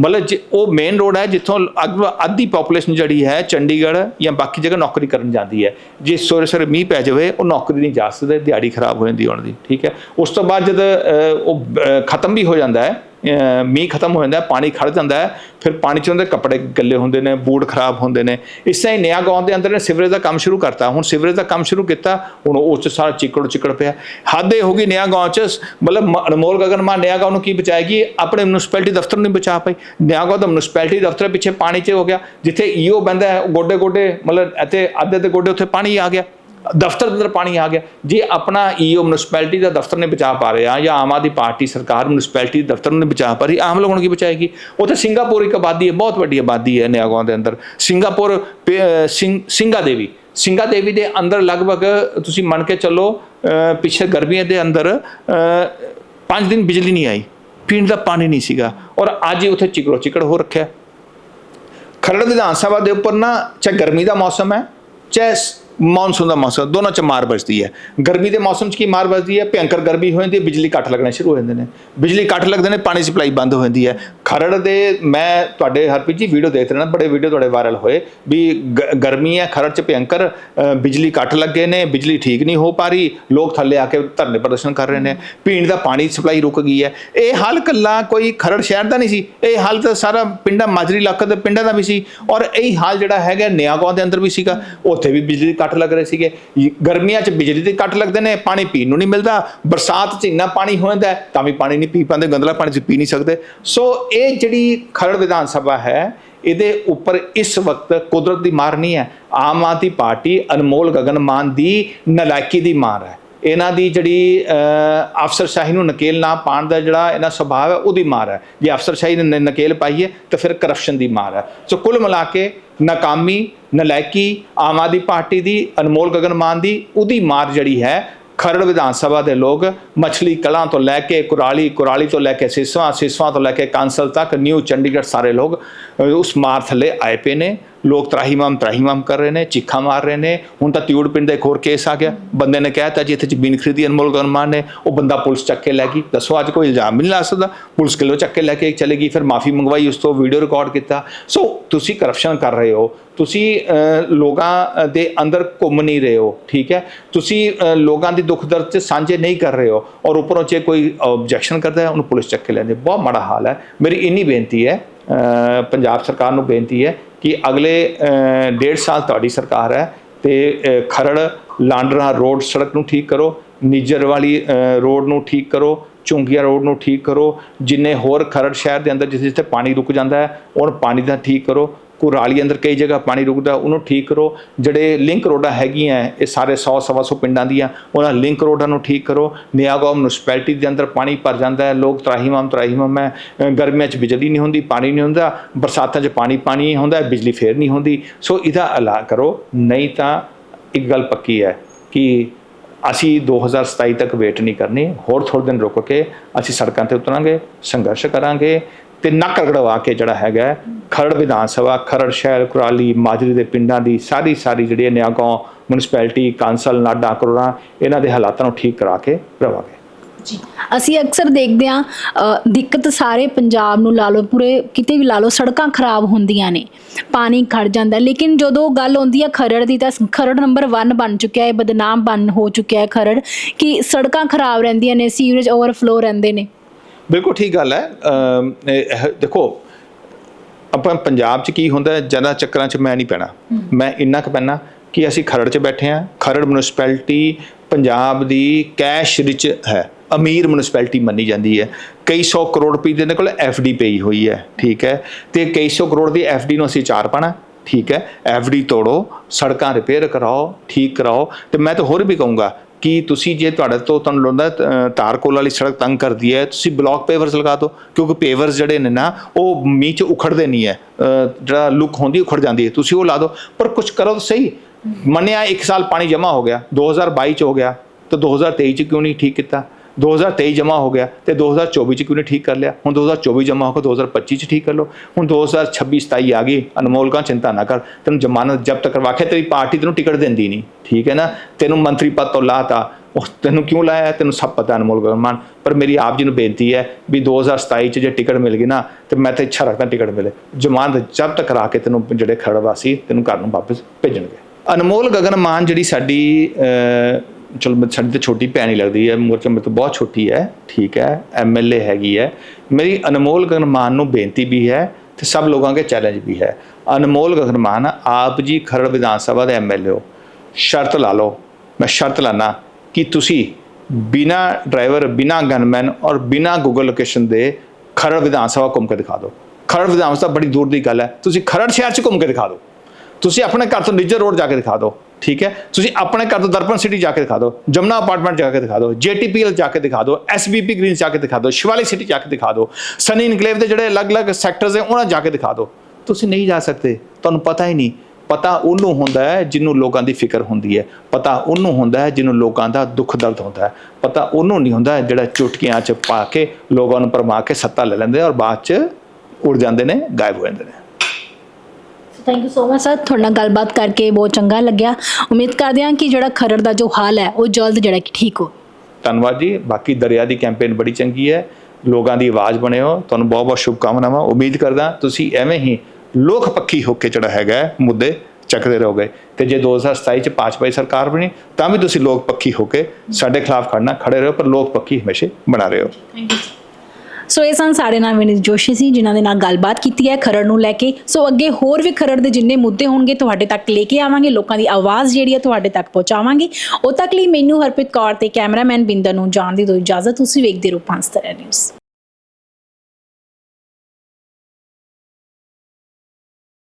ਮਤਲਬ ਜੇ ਉਹ ਮੇਨ ਰੋਡ ਹੈ, ਜਿੱਥੋਂ ਅੱਧ- ਅੱਧੀ ਪੋਪੂਲੇਸ਼ਨ ਜਿਹੜੀ ਹੈ ਚੰਡੀਗੜ੍ਹ ਜਾਂ ਬਾਕੀ ਜਗ੍ਹਾ ਨੌਕਰੀ ਕਰਨ ਜਾਂਦੀ ਹੈ। ਜੇ ਸੋਰੇ ਸੋਰੇ ਮੀਂਹ ਪੈ ਜਾਵੇ, ਉਹ ਨੌਕਰੀ ਨਹੀਂ ਜਾ ਸਕਦੇ, ਦਿਹਾੜੀ ਖਰਾਬ ਹੋ ਜਾਂਦੀ ਉਹਨਾਂ ਦੀ, ਠੀਕ ਹੈ? ਉਸ ਤੋਂ ਬਾਅਦ ਜਦ ਉਹ ਖਤਮ ਵੀ ਹੋ ਜਾਂਦਾ ਹੈ ਮੀਂਹ ਖਤਮ ਹੋ ਜਾਂਦਾ ਪਾਣੀ ਖੜ ਜਾਂਦਾ ਹੈ, ਫਿਰ ਪਾਣੀ ਚ ਉਹਦੇ ਕੱਪੜੇ ਗੱਲੇ ਹੁੰਦੇ ਨੇ, ਬੂਟ ਖਰਾਬ ਹੁੰਦੇ ਨੇ। ਇਸ ਤਰ੍ਹਾਂ ਹੀ ਨਿਆ ਗਾਉਂ ਦੇ ਅੰਦਰ ਨੇ ਸਿਵਰੇਜ ਦਾ ਕੰਮ ਸ਼ੁਰੂ ਕਰਤਾ। ਹੁਣ ਸਿਵਰੇਜ ਦਾ ਕੰਮ ਸ਼ੁਰੂ ਕੀਤਾ, ਹੁਣ ਉਹ ਚ ਸਾਰਾ ਚਿੱਕੜ ਚਿੱਕੜ ਪਿਆ। ਹੱਦ ਇਹ ਹੋ ਗਈ ਨਿਆ ਗਾਉਂ ਚ, ਮਤਲਬ ਮ- ਅਨਮੋਲ ਗਗਨ ਮਾਨ, ਨਿਆ ਗਾਉਂ ਨੂੰ ਕੀ ਬਚਾਏਗੀ? ਆਪਣੇ ਮਿਊਨਿਸਪੈਲਿਟੀ ਦਫ਼ਤਰ ਨੂੰ ਨਹੀਂ ਬਚਾ ਪਾਈ। ਨਿਆ ਗਾਉਂ ਦਾ ਮਿਊਨਿਸਪੈਲਿਟੀ ਦਫ਼ਤਰ ਪਿੱਛੇ ਪਾਣੀ ਚ ਹੋ ਗਿਆ, ਜਿੱਥੇ ਈਓ ਬੰਦਾ ਗੋਡੇ ਗੋਡੇ ਮਤਲਬ ਇੱਥੇ ਅੱਧੇ ਤੇ ਗੋਡੇ ਉੱਥੇ ਪਾਣੀ ਆ ਗਿਆ। ਦਫ਼ਤਰ ਦੇ ਅੰਦਰ ਪਾਣੀ ਆ ਗਿਆ। ਜੇ ਆਪਣਾ ਈਓ ਮਿਊਨਿਸਪੈਲਿਟੀ ਦਾ ਦਫ਼ਤਰ ਨੇ ਬਚਾ ਪਾ ਰਿਹਾ ਜਾਂ ਆਮ ਆਦਮੀ ਪਾਰਟੀ ਸਰਕਾਰ ਮਿਊਨਿਸਪੈਲਿਟੀ ਦੇ ਦਫ਼ਤਰ ਨੂੰ ਬਚਾ ਪਾ ਰਹੀ, ਆਮ ਲੋਕਾਂ ਨੂੰ ਕੀ ਬਚਾਏਗੀ? ਉੱਥੇ ਸਿੰਗਾਪੁਰ ਇੱਕ ਆਬਾਦੀ ਹੈ, ਬਹੁਤ ਵੱਡੀ ਆਬਾਦੀ ਹੈ ਨਿਆਗਾਉਂ ਦੇ ਅੰਦਰ। ਸਿੰਗਾਪੁਰ, ਪੇ- ਸਿੰਘਾ ਦੇਵੀ। ਸਿੰਘਾ ਦੇਵੀ ਦੇ ਅੰਦਰ ਲਗਭਗ ਤੁਸੀਂ ਮੰਨ ਕੇ ਚੱਲੋ, ਅਹ ਗਰਮੀਆਂ ਦੇ ਅੰਦਰ 5 ਦਿਨ ਬਿਜਲੀ ਨਹੀਂ ਆਈ। ਪੀਣ ਦਾ ਪਾਣੀ ਨਹੀਂ ਸੀਗਾ ਔਰ ਅੱਜ ਹੀ ਉੱਥੇ ਚਿਕੜੋ ਚਿਕੜ ਹੋ ਰੱਖਿਆ। ਖਰੜ ਵਿਧਾਨ ਸਭਾ ਦੇ ਉੱਪਰ ਨਾ, ਚਾਹੇ ਗਰਮੀ ਦਾ ਮੌਸਮ ਹੈ, ਚਾਹੇ ਮੌਨਸੂਨ ਦਾ ਮੌਸਮ, ਦੋਨਾਂ ਚ ਮਾਰ ਵੱਜਦੀ ਹੈ। ਗਰਮੀ ਦੇ ਮੌਸਮ ਚ ਕੀ ਮਾਰ ਵੱਜਦੀ ਹੈ? ਭਿਅੰਕਰ ਗਰਮੀ ਹੋ ਜਾਂਦੀ ਹੈ, ਬਿਜਲੀ ਕੱਟ ਲੱਗਣੇ ਸ਼ੁਰੂ ਹੋ ਜਾਂਦੇ ਨੇ। ਬਿਜਲੀ ਕੱਟ ਲੱਗਦੇ ਨੇ, ਪਾਣੀ ਸਪਲਾਈ ਬੰਦ ਹੋ ਜਾਂਦੀ ਹੈ। ਖਰੜ ਦੇ, ਮੈਂ ਤੁਹਾਡੇ ਹਰਪ੍ਰੀਤ ਜੀ ਵੀਡੀਓ ਦੇਖ ਰਹੇ ਨਾ, ਬੜੇ ਵੀਡੀਓ ਤੁਹਾਡੇ ਵਾਇਰਲ ਹੋਏ ਵੀ ਗ- ਗਰਮੀ ਹੈ, ਖਰੜ ਚ ਭਿਅੰਕਰ ਬਿਜਲੀ ਕੱਟ ਲੱਗੇ ਨੇ, ਬਿਜਲੀ ਠੀਕ ਨਹੀਂ ਹੋ ਪਾ ਰਹੀ, ਲੋਕ ਥੱਲੇ ਆ ਕੇ ਧਰਨੇ ਪ੍ਰਦਰਸ਼ਨ ਕਰ ਰਹੇ ਨੇ ਪੀਣ ਦਾ ਪਾਣੀ ਸਪਲਾਈ ਰੁਕ ਗਈ ਹੈ। ਇਹ ਹਾਲ ਕੱਲਾ ਕੋਈ ਖਰੜ ਸ਼ਹਿਰ ਦਾ ਨਹੀਂ ਸੀ, ਇਹ ਹਾਲ ਤਾਂ ਸਾਰਾ ਪਿੰਡਾਂ, ਮਾਜਰੀ ਇਲਾਕੇ ਦੇ ਪਿੰਡਾਂ ਦਾ ਵੀ ਸੀ। ਔਰ ਇਹ ਹਾਲ ਜਿਹੜਾ ਹੈਗਾ ਨਿਆਗਾਉਂ ਦੇ ਅੰਦਰ ਵੀ ਸੀਗਾ, ਉੱਥੇ ਵੀ ਬਿਜਲੀ ਦੇ ਕੱਟ ਲੱਗ ਰਹੇ ਸੀਗੇ। ਗਰਮੀਆਂ 'ਚ ਬਿਜਲੀ ਦੇ ਕੱਟ ਲੱਗਦੇ ਨੇ, ਪਾਣੀ ਪੀਣ ਨੂੰ ਨਹੀਂ ਮਿਲਦਾ, ਬਰਸਾਤ 'ਚ ਇੰਨਾ ਪਾਣੀ ਹੋ ਜਾਂਦਾ ਤਾਂ ਵੀ ਪਾਣੀ ਨਹੀਂ ਪੀ ਪਾਉਂਦੇ ਗੰਦਲਾ ਪਾਣੀ 'ਚ ਪੀ ਨਹੀਂ ਸਕਦੇ। ਸੋ ਇਹ ਜਿਹੜੀ ਖਰੜ ਵਿਧਾਨ ਸਭਾ ਹੈ, ਇਹਦੇ ਉੱਪਰ ਇਸ ਵਕਤ ਕੁਦਰਤ ਦੀ ਮਾਰ ਨਹੀਂ ਹੈ। ਆਮ ਆਦਮੀ ਪਾਰਟੀ ਅਨਮੋਲ ਗਗਨ ਮਾਨ ਦੀ ਨਲਾਇਕੀ ਦੀ ਮਾਰ ਹੈ। ਇਹਨਾਂ ਦੀ ਜਿਹੜੀ ਅਫਸਰਸ਼ਾਹੀ ਨੂੰ ਨਕੇਲ ਨਾ ਪਾਉਣ ਦਾ ਜਿਹੜਾ ਇਹਨਾਂ ਸੁਭਾਅ ਹੈ, ਉਹਦੀ ਮਾਰ ਹੈ। ਜੇ ਅਫਸਰਸ਼ਾਹੀ ਨੇ ਨਕੇਲ ਪਾਈ ਹੈ, ਤਾਂ ਫਿਰ ਕਰਪਸ਼ਨ ਦੀ ਮਾਰ ਹੈ। ਸੋ ਕੁੱਲ ਮਿਲਾ ਕੇ ਨਾਕਾਮੀ ਨਲਾਇਕੀ ਆਮ ਆਦਮੀ ਪਾਰਟੀ ਦੀ, ਅਨਮੋਲ ਗਗਨ ਮਾਨ ਦੀ, ਉਹਦੀ ਮਾਰ ਜਿਹੜੀ ਹੈ, ਖਰੜ ਵਿਧਾਨ ਸਭਾ ਦੇ ਲੋਕ ਮਛਲੀ ਕਲਾਂ ਤੋਂ ਲੈ ਕੇ ਕੁਰਾਲੀ ਕੁਰਾਲੀ ਤੋਂ ਲੈ ਕੇ ਸਿਸਵਾ ਸਿਸਵਾ ਤੋਂ ਲੈ ਕੇ ਕਾਂਸਲ ਤੱਕ, ਨਿਊ ਚੰਡੀਗੜ੍ਹ ਸਾਰੇ ਲੋਕ ਉਸ ਮਾਰ ਥੱਲੇ ਆਏ ਪਏ ਨੇ। ਲੋਕ ਤਰਾਹੀਮਾਮ ਤਰਾਹੀਮਾਮ ਕਰ ਰਹੇ ਨੇ ਚੀਖਾਂ ਮਾਰ ਰਹੇ ਨੇ ਹੁਣ ਤਾਂ ਤਿਊੜ ਪਿੰਡ ਦਾ ਇੱਕ ਹੋਰ ਕੇਸ ਆ ਗਿਆ ਬੰਦੇ ਨੇ ਕਹਿਤਾ ਜੀ ਇੱਥੇ ਜ਼ਮੀਨ ਖਰੀਦੀ ਅਨਮੋਲ ਗਨਮਾਨ ਨੇ ਉਹ ਬੰਦਾ ਪੁਲਿਸ ਚੱਕ ਕੇ ਲੈ ਗਈ ਦੱਸੋ ਅੱਜ ਕੋਈ ਇਲਜ਼ਾਮ ਨਹੀਂ ਲਾ ਸਕਦਾ ਪੁਲਿਸ ਕਿਲੋ ਚੱਕ ਕੇ ਲੈ ਕੇ ਚਲੇ ਗਈ ਫਿਰ ਮਾਫੀ ਮੰਗਵਾਈ ਉਸ ਤੋਂ ਵੀਡੀਓ ਰਿਕਾਰਡ ਕੀਤਾ ਸੋ ਤੁਸੀਂ ਕਰਪਸ਼ਨ ਕਰ ਰਹੇ ਹੋ ਤੁਸੀਂ ਲੋਕਾਂ ਦੇ ਅੰਦਰ ਘੁੰਮ ਨਹੀਂ ਰਹੇ ਹੋ ਠੀਕ ਹੈ ਤੁਸੀਂ ਲੋਕਾਂ ਦੀ ਦੁੱਖ ਦਰਦ 'ਚ ਸਾਂਝੇ ਨਹੀਂ ਕਰ ਰਹੇ ਹੋ ਔਰ ਉੱਪਰੋਂ ਜੇ ਕੋਈ ਆਬਜੈਕਸ਼ਨ ਕਰਦਾ ਹੈ ਉਹਨੂੰ ਪੁਲਿਸ ਚੱਕ ਕੇ ਲੈਂਦੇ ਬਹੁਤ ਮਾੜਾ ਹਾਲ ਹੈ ਮੇਰੀ ਇੰਨੀ ਬੇਨਤੀ ਹੈ ਪੰਜਾਬ ਸਰਕਾਰ ਨੂੰ ਬੇਨਤੀ ਹੈ ਕਿ ਅਗਲੇ ਅਹ, ਡੇਢ ਸਾਲ ਤੁਹਾਡੀ ਸਰਕਾਰ ਹੈ ਤੇ ਖਰੜ ਲਾਂਡਰਾ ਰੋਡ ਸੜਕ ਨੂੰ ਠੀਕ ਕਰੋ ਨਿੱਜਰ ਵਾਲੀ ਰੋਡ ਨੂੰ ਠੀਕ ਕਰੋ ਚੁੰਗੀਆ ਰੋਡ ਨੂੰ ਠੀਕ ਕਰੋ ਜਿੰਨੇ ਹੋਰ ਖਰੜ ਸ਼ਹਿਰ ਦੇ ਅੰਦਰ ਜਿੱਥੇ ਜਿੱਥੇ ਪਾਣੀ ਰੁਕ ਜਾਂਦਾ ਹੈ ਉਹ ਪਾਣੀ ਦਾ ਠੀਕ ਕਰੋ ਕੁਰਾਲੀ ਅੰਦਰ ਕਈ ਜਗ੍ਹਾ ਪਾਣੀ ਰੁਕਦਾ, ਉਹਨੂੰ ਠੀਕ ਕਰੋ। ਜਿਹੜੇ ਲਿੰਕ ਰੋਡਾਂ ਹੈਗੀਆਂ, ਇਹ ਸਾਰੇ 100 ਸਵਾ ਸੌ ਪਿੰਡਾਂ ਦੀਆਂ, ਉਹਨਾਂ ਲਿੰਕ ਰੋਡਾਂ ਨੂੰ ਠੀਕ ਕਰੋ। ਨਿਆਗਾਉਂ ਮਿਊਨਿਸਪੈਲਿਟੀ ਦੇ ਅੰਦਰ ਪਾਣੀ ਭਰ ਜਾਂਦਾ ਹੈ। ਲੋਕ ਤਰਾਹੀਮਾਮ ਤਰਾਹੀਮਾਮ ਹੈ। ਗਰਮੀਆਂ 'ਚ ਬਿਜਲੀ ਨਹੀਂ ਹੁੰਦੀ, ਪਾਣੀ ਨਹੀਂ ਹੁੰਦਾ। ਬਰਸਾਤਾਂ 'ਚ ਪਾਣੀ ਪਾਣੀ ਹੁੰਦਾ, ਬਿਜਲੀ ਫੇਰ ਨਹੀਂ ਹੁੰਦੀ। ਸੋ ਇਹਦਾ ਇਲਾਜ ਕਰੋ। ਨਹੀਂ ਤਾਂ ਇੱਕ ਗੱਲ ਪੱਕੀ ਹੈ ਕਿ ਅਸੀਂ 2027 ਤੱਕ ਵੇਟ ਨਹੀਂ ਕਰਨੀ। ਹੋਰ ਥੋੜੇ ਦਿਨ ਰੁਕ ਕੇ ਅਸੀਂ ਸੜਕਾਂ ਤੇ ਉਤਰਾਂਗੇ, ਸੰਘਰਸ਼ ਕਰਾਂਗੇ। ਤੇ ਨੱਕ ਰਗੜਵਾ ਕੇ ਜਿਹੜਾ ਹੈਗਾ ਖਰੜ ਵਿਧਾਨ ਸਭਾ, ਖਰੜ ਸ਼ਹਿਰ, ਕੁਰਾਲੀ, ਮਾਜਰੀ ਦੇ ਪਿੰਡਾਂ ਦੀ ਸਾਰੀ ਸਾਰੀ ਜਿਹੜੀ ਨਿਆਗਾਉਂ ਮਿਊਨਿਸਪੈਲਿਟੀ ਕਾਂਸਲ ਨਾਡਾ, ਕਰੋੜਾ ਇਹਨਾਂ ਦੇ ਹਾਲਾਤਾਂ ਨੂੰ ਠੀਕ ਕਰਾ ਕੇ ਰਵਾਂਗੇ। ਜੀ, ਅਸੀਂ ਅਕਸਰ ਦੇਖਦੇ ਹਾਂ ਦਿੱਕਤ ਸਾਰੇ ਪੰਜਾਬ ਨੂੰ ਲਾ ਲਓ, ਪੂਰੇ ਕਿਤੇ ਵੀ ਲਾ ਲਓ, ਸੜਕਾਂ ਖਰਾਬ ਹੁੰਦੀਆਂ ਨੇ, ਪਾਣੀ ਖੜ ਜਾਂਦਾ, ਲੇਕਿਨ ਜਦੋਂ ਗੱਲ ਆਉਂਦੀ ਹੈ ਖਰੜ ਦੀ ਤਾਂ ਖਰੜ ਨੰਬਰ 1 ਬਣ ਚੁੱਕਿਆ ਹੈ, ਬਦਨਾਮ ਬਣ ਹੋ ਚੁੱਕਿਆ ਹੈ ਖਰੜ, ਕਿ ਸੜਕਾਂ ਖਰਾਬ ਰਹਿੰਦੀਆਂ ਨੇ, ਸੀਵਰੇਜ ਓਵਰਫਲੋ ਰਹਿੰਦੇ ਨੇ। ਬਿਲਕੁਲ ਠੀਕ ਗੱਲ ਹੈ। ਦੇਖੋ ਆਪਾਂ ਪੰਜਾਬ 'ਚ ਕੀ ਹੁੰਦਾ ਜ਼ਿਆਦਾ ਚੱਕਰਾਂ 'ਚ ਮੈਂ ਨਹੀਂ ਪੈਣਾ। ਮੈਂ ਇੰਨਾ ਕੁ ਪੈਣਾ ਕਿ ਅਸੀਂ ਖਰੜ 'ਚ ਬੈਠੇ ਹਾਂ। ਖਰੜ ਮਿਊਨਿਸਪੈਲਿਟੀ ਪੰਜਾਬ ਦੀ ਕੈਸ਼ ਰਿਚ ਹੈ। ਅਮੀਰ ਮਿਊਨਿਸਪੈਲਿਟੀ ਮੰਨੀ ਜਾਂਦੀ ਹੈ। ਕਈ ਸੌ ਕਰੋੜ ਰੁਪਏ ਦੇ ਕੋਲ ਡੀ ਪਈ ਹੋਈ ਹੈ ਠੀਕ ਹੈ। ਤੇ ਕਈ ਸੌ ਕਰੋੜ ਦੀ ਡੀ ਨੂੰ ਅਸੀਂ ਚਾਰ ਪਾਣਾ ਠੀਕ ਹੈ। ਡੀ ਤੋੜੋ ਸੜਕਾਂ ਰਿਪੇਅਰ ਕਰਾਓ ਠੀਕ ਕਰਾਓ। ਤੇ ਮੈਂ ਤਾਂ ਹੋਰ ਵੀ ਕਹੂੰਗਾ ਕਿ ਤੁਸੀਂ ਜੇ ਤੁਹਾਡੇ ਤੋਂ ਤੁਹਾਨੂੰ ਲੋਂਦਾ ਤਾਰਕੋਲ ਵਾਲੀ ਸੜਕ ਤੰਗ ਕਰਦੀ ਹੈ ਤੁਸੀਂ ਬਲੌਕ ਪੇਵਰਸ ਲਗਾ ਦਿਓ ਕਿਉਂਕਿ ਪੇਵਰਸ ਜਿਹੜੇ ਨੇ ਨਾ ਉਹ ਮੀਂਹ ਚ ਉਖੜਦੇ ਨਹੀਂ ਹੈ ਜਿਹੜਾ ਲੁੱਕ ਹੁੰਦੀ ਉਖੜ ਜਾਂਦੀ ਹੈ ਤੁਸੀਂ ਉਹ ਲਾ ਦਿਓ ਪਰ ਕੁਝ ਕਰੋ ਤਾਂ ਸਹੀ। ਮੰਨਿਆ 1 ਸਾਲ ਪਾਣੀ ਜਮਾ ਹੋ ਗਿਆ 2022 ਚ ਹੋ ਗਿਆ ਤਾਂ 2023 ਚ ਕਿਉਂ ਨਹੀਂ ਠੀਕ ਕੀਤਾ? 2023 ਜਮਾ ਹੋ ਗਿਆ ਤੇ 2024 ਚ ਕਿਉਂ ਨਹੀਂ ਠੀਕ ਕਰ ਲਿਆ? ਹੁਣ 2024 ਜਮਾ ਹੋ ਗਿਆ 2025 ਚ ਠੀਕ ਕਰ ਲਓ। ਹੁਣ 2026 27 ਆ ਗਈ। ਅਨਮੋਲ ਕਾ, ਚਿੰਤਾ ਨਾ ਕਰ। ਤੈਨੂੰ ਜ਼ਮਾਨਤ ਜ਼ਬਤ ਕਰਵਾ ਕੇ ਤੇਰੀ ਪਾਰਟੀ ਤੈਨੂੰ ਟਿਕਟ ਦਿੰਦੀ ਨਹੀਂ। ਠੀਕ ਹੈ ਨਾ? ਤੈਨੂੰ ਮੰਤਰੀ ਪਦ ਤੋਂ ਲਾਤਾ। ਉਹ ਤੈਨੂੰ ਕਿਉਂ ਲਾਇਆ? ਤੈਨੂੰ ਸਭ ਪਤਾ ਅਨਮੋਲ ਗਰਮਾਨ। ਪਰ ਮੇਰੀ ਆਪ ਜੀ ਨੂੰ ਬੇਨਤੀ ਹੈ ਵੀ 2027 ਚ ਜੇ ਟਿਕਟ ਮਿਲ ਗਈ ਨਾ, ਤੇ ਮੈਂ ਤੇ ਇੱਛਾ ਰੱਖਦਾ ਟਿਕਟ ਮਿਲੇ। ਜ਼ਮਾਨਤ ਜ਼ਬਤ ਕਰਾ ਕੇ ਤੈਨੂੰ ਜਿਹੜੇ ਖੜਵਾਸੀ ਤੈਨੂੰ ਘਰ ਨੂੰ ਵਾਪਸ ਭੇਜਣਗੇ। ਅਨਮੋਲ ਗਗਨ ਮਾਨ ਜਿਹੜੀ ਸਾਡੀ ਚਲੋ ਮੈਂ- ਸਾਡੀ ਤਾਂ ਛੋਟੀ ਭੈਣ ਹੀ ਲੱਗਦੀ ਹੈ ਮੋਰਚਾ ਮੇਰੇ ਤੋਂ ਬਹੁਤ ਛੋਟੀ ਹੈ, ਠੀਕ ਹੈ ਐਮਐਲਏ ਹੈਗੀ ਹੈ। ਮੇਰੀ ਅਨਮੋਲ ਗਗਨ ਮਾਨ ਨੂੰ ਬੇਨਤੀ ਵੀ ਹੈ ਤੇ ਸਭ ਲੋਕਾਂ ਕੇ ਚੈਲੰਜ ਵੀ ਹੈ। ਅਨਮੋਲ ਗਗਨ ਮਾਨ ਆਪ ਜੀ ਖਰੜ ਵਿਧਾਨ ਸਭਾ ਦੇ ਐਮਐਲਏ ਹੋ। ਸ਼ਰਤ ਲਾ ਲਓ। ਮੈਂ ਸ਼ਰਤ ਲਾਣਾ ਕਿ ਤੁਸੀਂ ਬਿਨਾ ਡਰਾਈਵਰ ਬਿਨਾ ਗਨਮੈਨ ਔਰ ਬਿਨਾ ਗੂਗਲ ਲੋਕੇਸ਼ਨ ਦੇ ਖਰੜ ਵਿਧਾਨ ਸਭਾ ਘੁੰਮ ਕੇ ਦਿਖਾ ਦਿਓ। ਖਰੜ ਵਿਧਾਨ ਸਭਾ ਬੜੀ ਦੂਰ ਦੀ ਗੱਲ ਹੈ। ਤੁਸੀਂ ਖਰੜ ਸ਼ਹਿਰ 'ਚ ਘੁੰਮ ਕੇ ਦਿਖਾ ਦਿਓ। ਤੁਸੀਂ ਆਪਣੇ ਘਰ ਤੋਂ ਨਿੱਜਰ ਰੋਡ ਜਾ ਕੇ ਦਿਖਾ ਦਿਓ। ਠੀਕ ਹੈ? ਤੁਸੀਂ ਆਪਣੇ ਘਰ ਤੋਂ ਦਰਪਣ ਸਿਟੀ ਜਾ ਕੇ ਦਿਖਾ ਦਿਓ, ਜਮਨਾ ਅਪਾਰਟਮੈਂਟ ਜਾ ਕੇ ਦਿਖਾ ਦਿਓ ਜੀਟੀਪੀਐਲ ਜਾ ਕੇ ਦਿਖਾ ਦਿਓ ਐਸਬੀਪੀ ਗ੍ਰੀਨ ਜਾ ਕੇ ਦਿਖਾ ਦਿਓ, ਸ਼ਿਵਾਲੀ ਸਿਟੀ ਜਾ ਕੇ ਦਿਖਾ ਦਿਓ, ਸਨੀ ਇਨਕਲੇਵ ਦੇ ਜਿਹੜੇ ਅਲੱਗ-ਅਲੱਗ ਸੈਕਟਰਸ ਹੈ ਉਹਨਾਂ ਜਾ ਕੇ ਦਿਖਾ ਦਿਓ। ਤੁਸੀਂ ਨਹੀਂ ਜਾ ਸਕਦੇ, ਤੁਹਾਨੂੰ ਪਤਾ ਹੀ ਨਹੀਂ। ਪਤਾ ਉਹਨੂੰ ਹੁੰਦਾ ਹੈ ਜਿਹਨੂੰ ਲੋਕਾਂ ਦੀ ਫਿਕਰ ਹੁੰਦੀ ਹੈ। ਪਤਾ ਉਹਨੂੰ ਹੁੰਦਾ ਹੈ ਜਿਹਨੂੰ ਲੋਕਾਂ ਦਾ ਦੁੱਖ ਦਰਦ ਹੁੰਦਾ ਹੈ। ਪਤਾ ਉਹਨੂੰ ਨਹੀਂ ਹੁੰਦਾ ਜਿਹੜਾ ਚੁਟਕੀਆਂ 'ਚ ਪਾ ਕੇ ਲੋਕਾਂ ਨੂੰ ਪਰਮਾ ਕੇ ਸੱਤਾ ਲੈ ਲੈਂਦੇ ਔਰ ਬਾਅਦ 'ਚ ਉੜ ਜਾਂਦੇ ਨੇ, ਗਾਇਬ ਹੋ ਜਾਂਦੇ ਨੇ। Thank you so much sir ਤੁਹਾਡੇ ਨਾਲ ਗੱਲਬਾਤ ਕਰਕੇ ਬਹੁਤ ਚੰਗਾ ਲੱਗਿਆ। ਉਮੀਦ ਕਰਦੇ ਹਾਂ ਕਿ ਜਿਹੜਾ ਖਰੜ ਦਾ ਜੋ ਹਾਲ ਹੈ ਉਹ ਜਲਦ ਜਿਹੜਾ ਕਿ ਠੀਕ ਹੋ। ਧੰਨਵਾਦ ਜੀ। ਬਾਕੀ ਦਰਿਆ ਦੀ ਕੈਂਪੇਨ ਬੜੀ ਚੰਗੀ ਹੈ। ਲੋਕਾਂ ਦੀ ਆਵਾਜ਼ ਬਣਿਓ। ਤੁਹਾਨੂੰ ਬਹੁਤ ਬਹੁਤ ਸ਼ੁਭਕਾਮਨਾਵਾਂ। ਉਮੀਦ ਕਰਦਾ ਤੁਸੀਂ ਐਵੇਂ ਹੀ ਲੋਕ ਪੱਖੀ ਹੋ ਕੇ ਜਿਹੜਾ ਹੈਗਾ ਮੁੱਦੇ ਚੱਕਦੇ ਰਹੋਗੇ। ਤੇ ਜੇ 2027 ਚ ਭਾਜਪਾ ਦੀ ਸਰਕਾਰ ਬਣੀ ਤਾਂ ਵੀ ਤੁਸੀਂ ਲੋਕ ਪੱਖੀ ਹੋ ਕੇ ਸਾਡੇ ਖਿਲਾਫ ਖੜਨਾ ਖੜੇ ਰਹੋ ਪਰ ਲੋਕ ਪੱਖੀ ਹਮੇਸ਼ਾ ਬਣਾ ਰਹੇ ਹੋ। ਸੋ ਇਹ ਸਨ ਸਾਡੇ ਨਾਲ ਵਿਨੀਤ ਜੋਸ਼ੀ ਸੀ, ਜਿਨ੍ਹਾਂ ਦੇ ਨਾਲ ਗੱਲਬਾਤ ਕੀਤੀ ਹੈ ਖਰੜ ਨੂੰ ਲੈ ਕੇ। ਸੋ ਅੱਗੇ ਹੋਰ ਵੀ ਖਰੜ ਦੇ ਜਿੰਨੇ ਮੁੱਦੇ ਹੋਣਗੇ ਤੁਹਾਡੇ ਤੱਕ ਲੈ ਕੇ ਆਵਾਂਗੇ, ਲੋਕਾਂ ਦੀ ਆਵਾਜ਼ ਜਿਹੜੀ ਹੈ ਤੁਹਾਡੇ ਤੱਕ ਪਹੁੰਚਾਵਾਂਗੇ। ਉਦ ਤੱਕ ਲਈ ਮੈਨੂੰ ਹਰਪ੍ਰੀਤ ਕੌਰ ਤੇ ਕੈਮਰਾਮੈਨ ਬਿੰਦਰ ਨੂੰ ਜਾਣ ਦੀ ਦਿਓ ਇਜਾਜ਼ਤ, ਤੁਸੀਂ ਵੇਖਦੇ ਰਹੋ ਪੰਜ ਤਰ੍ਹਾਂ ਨਿਊਜ਼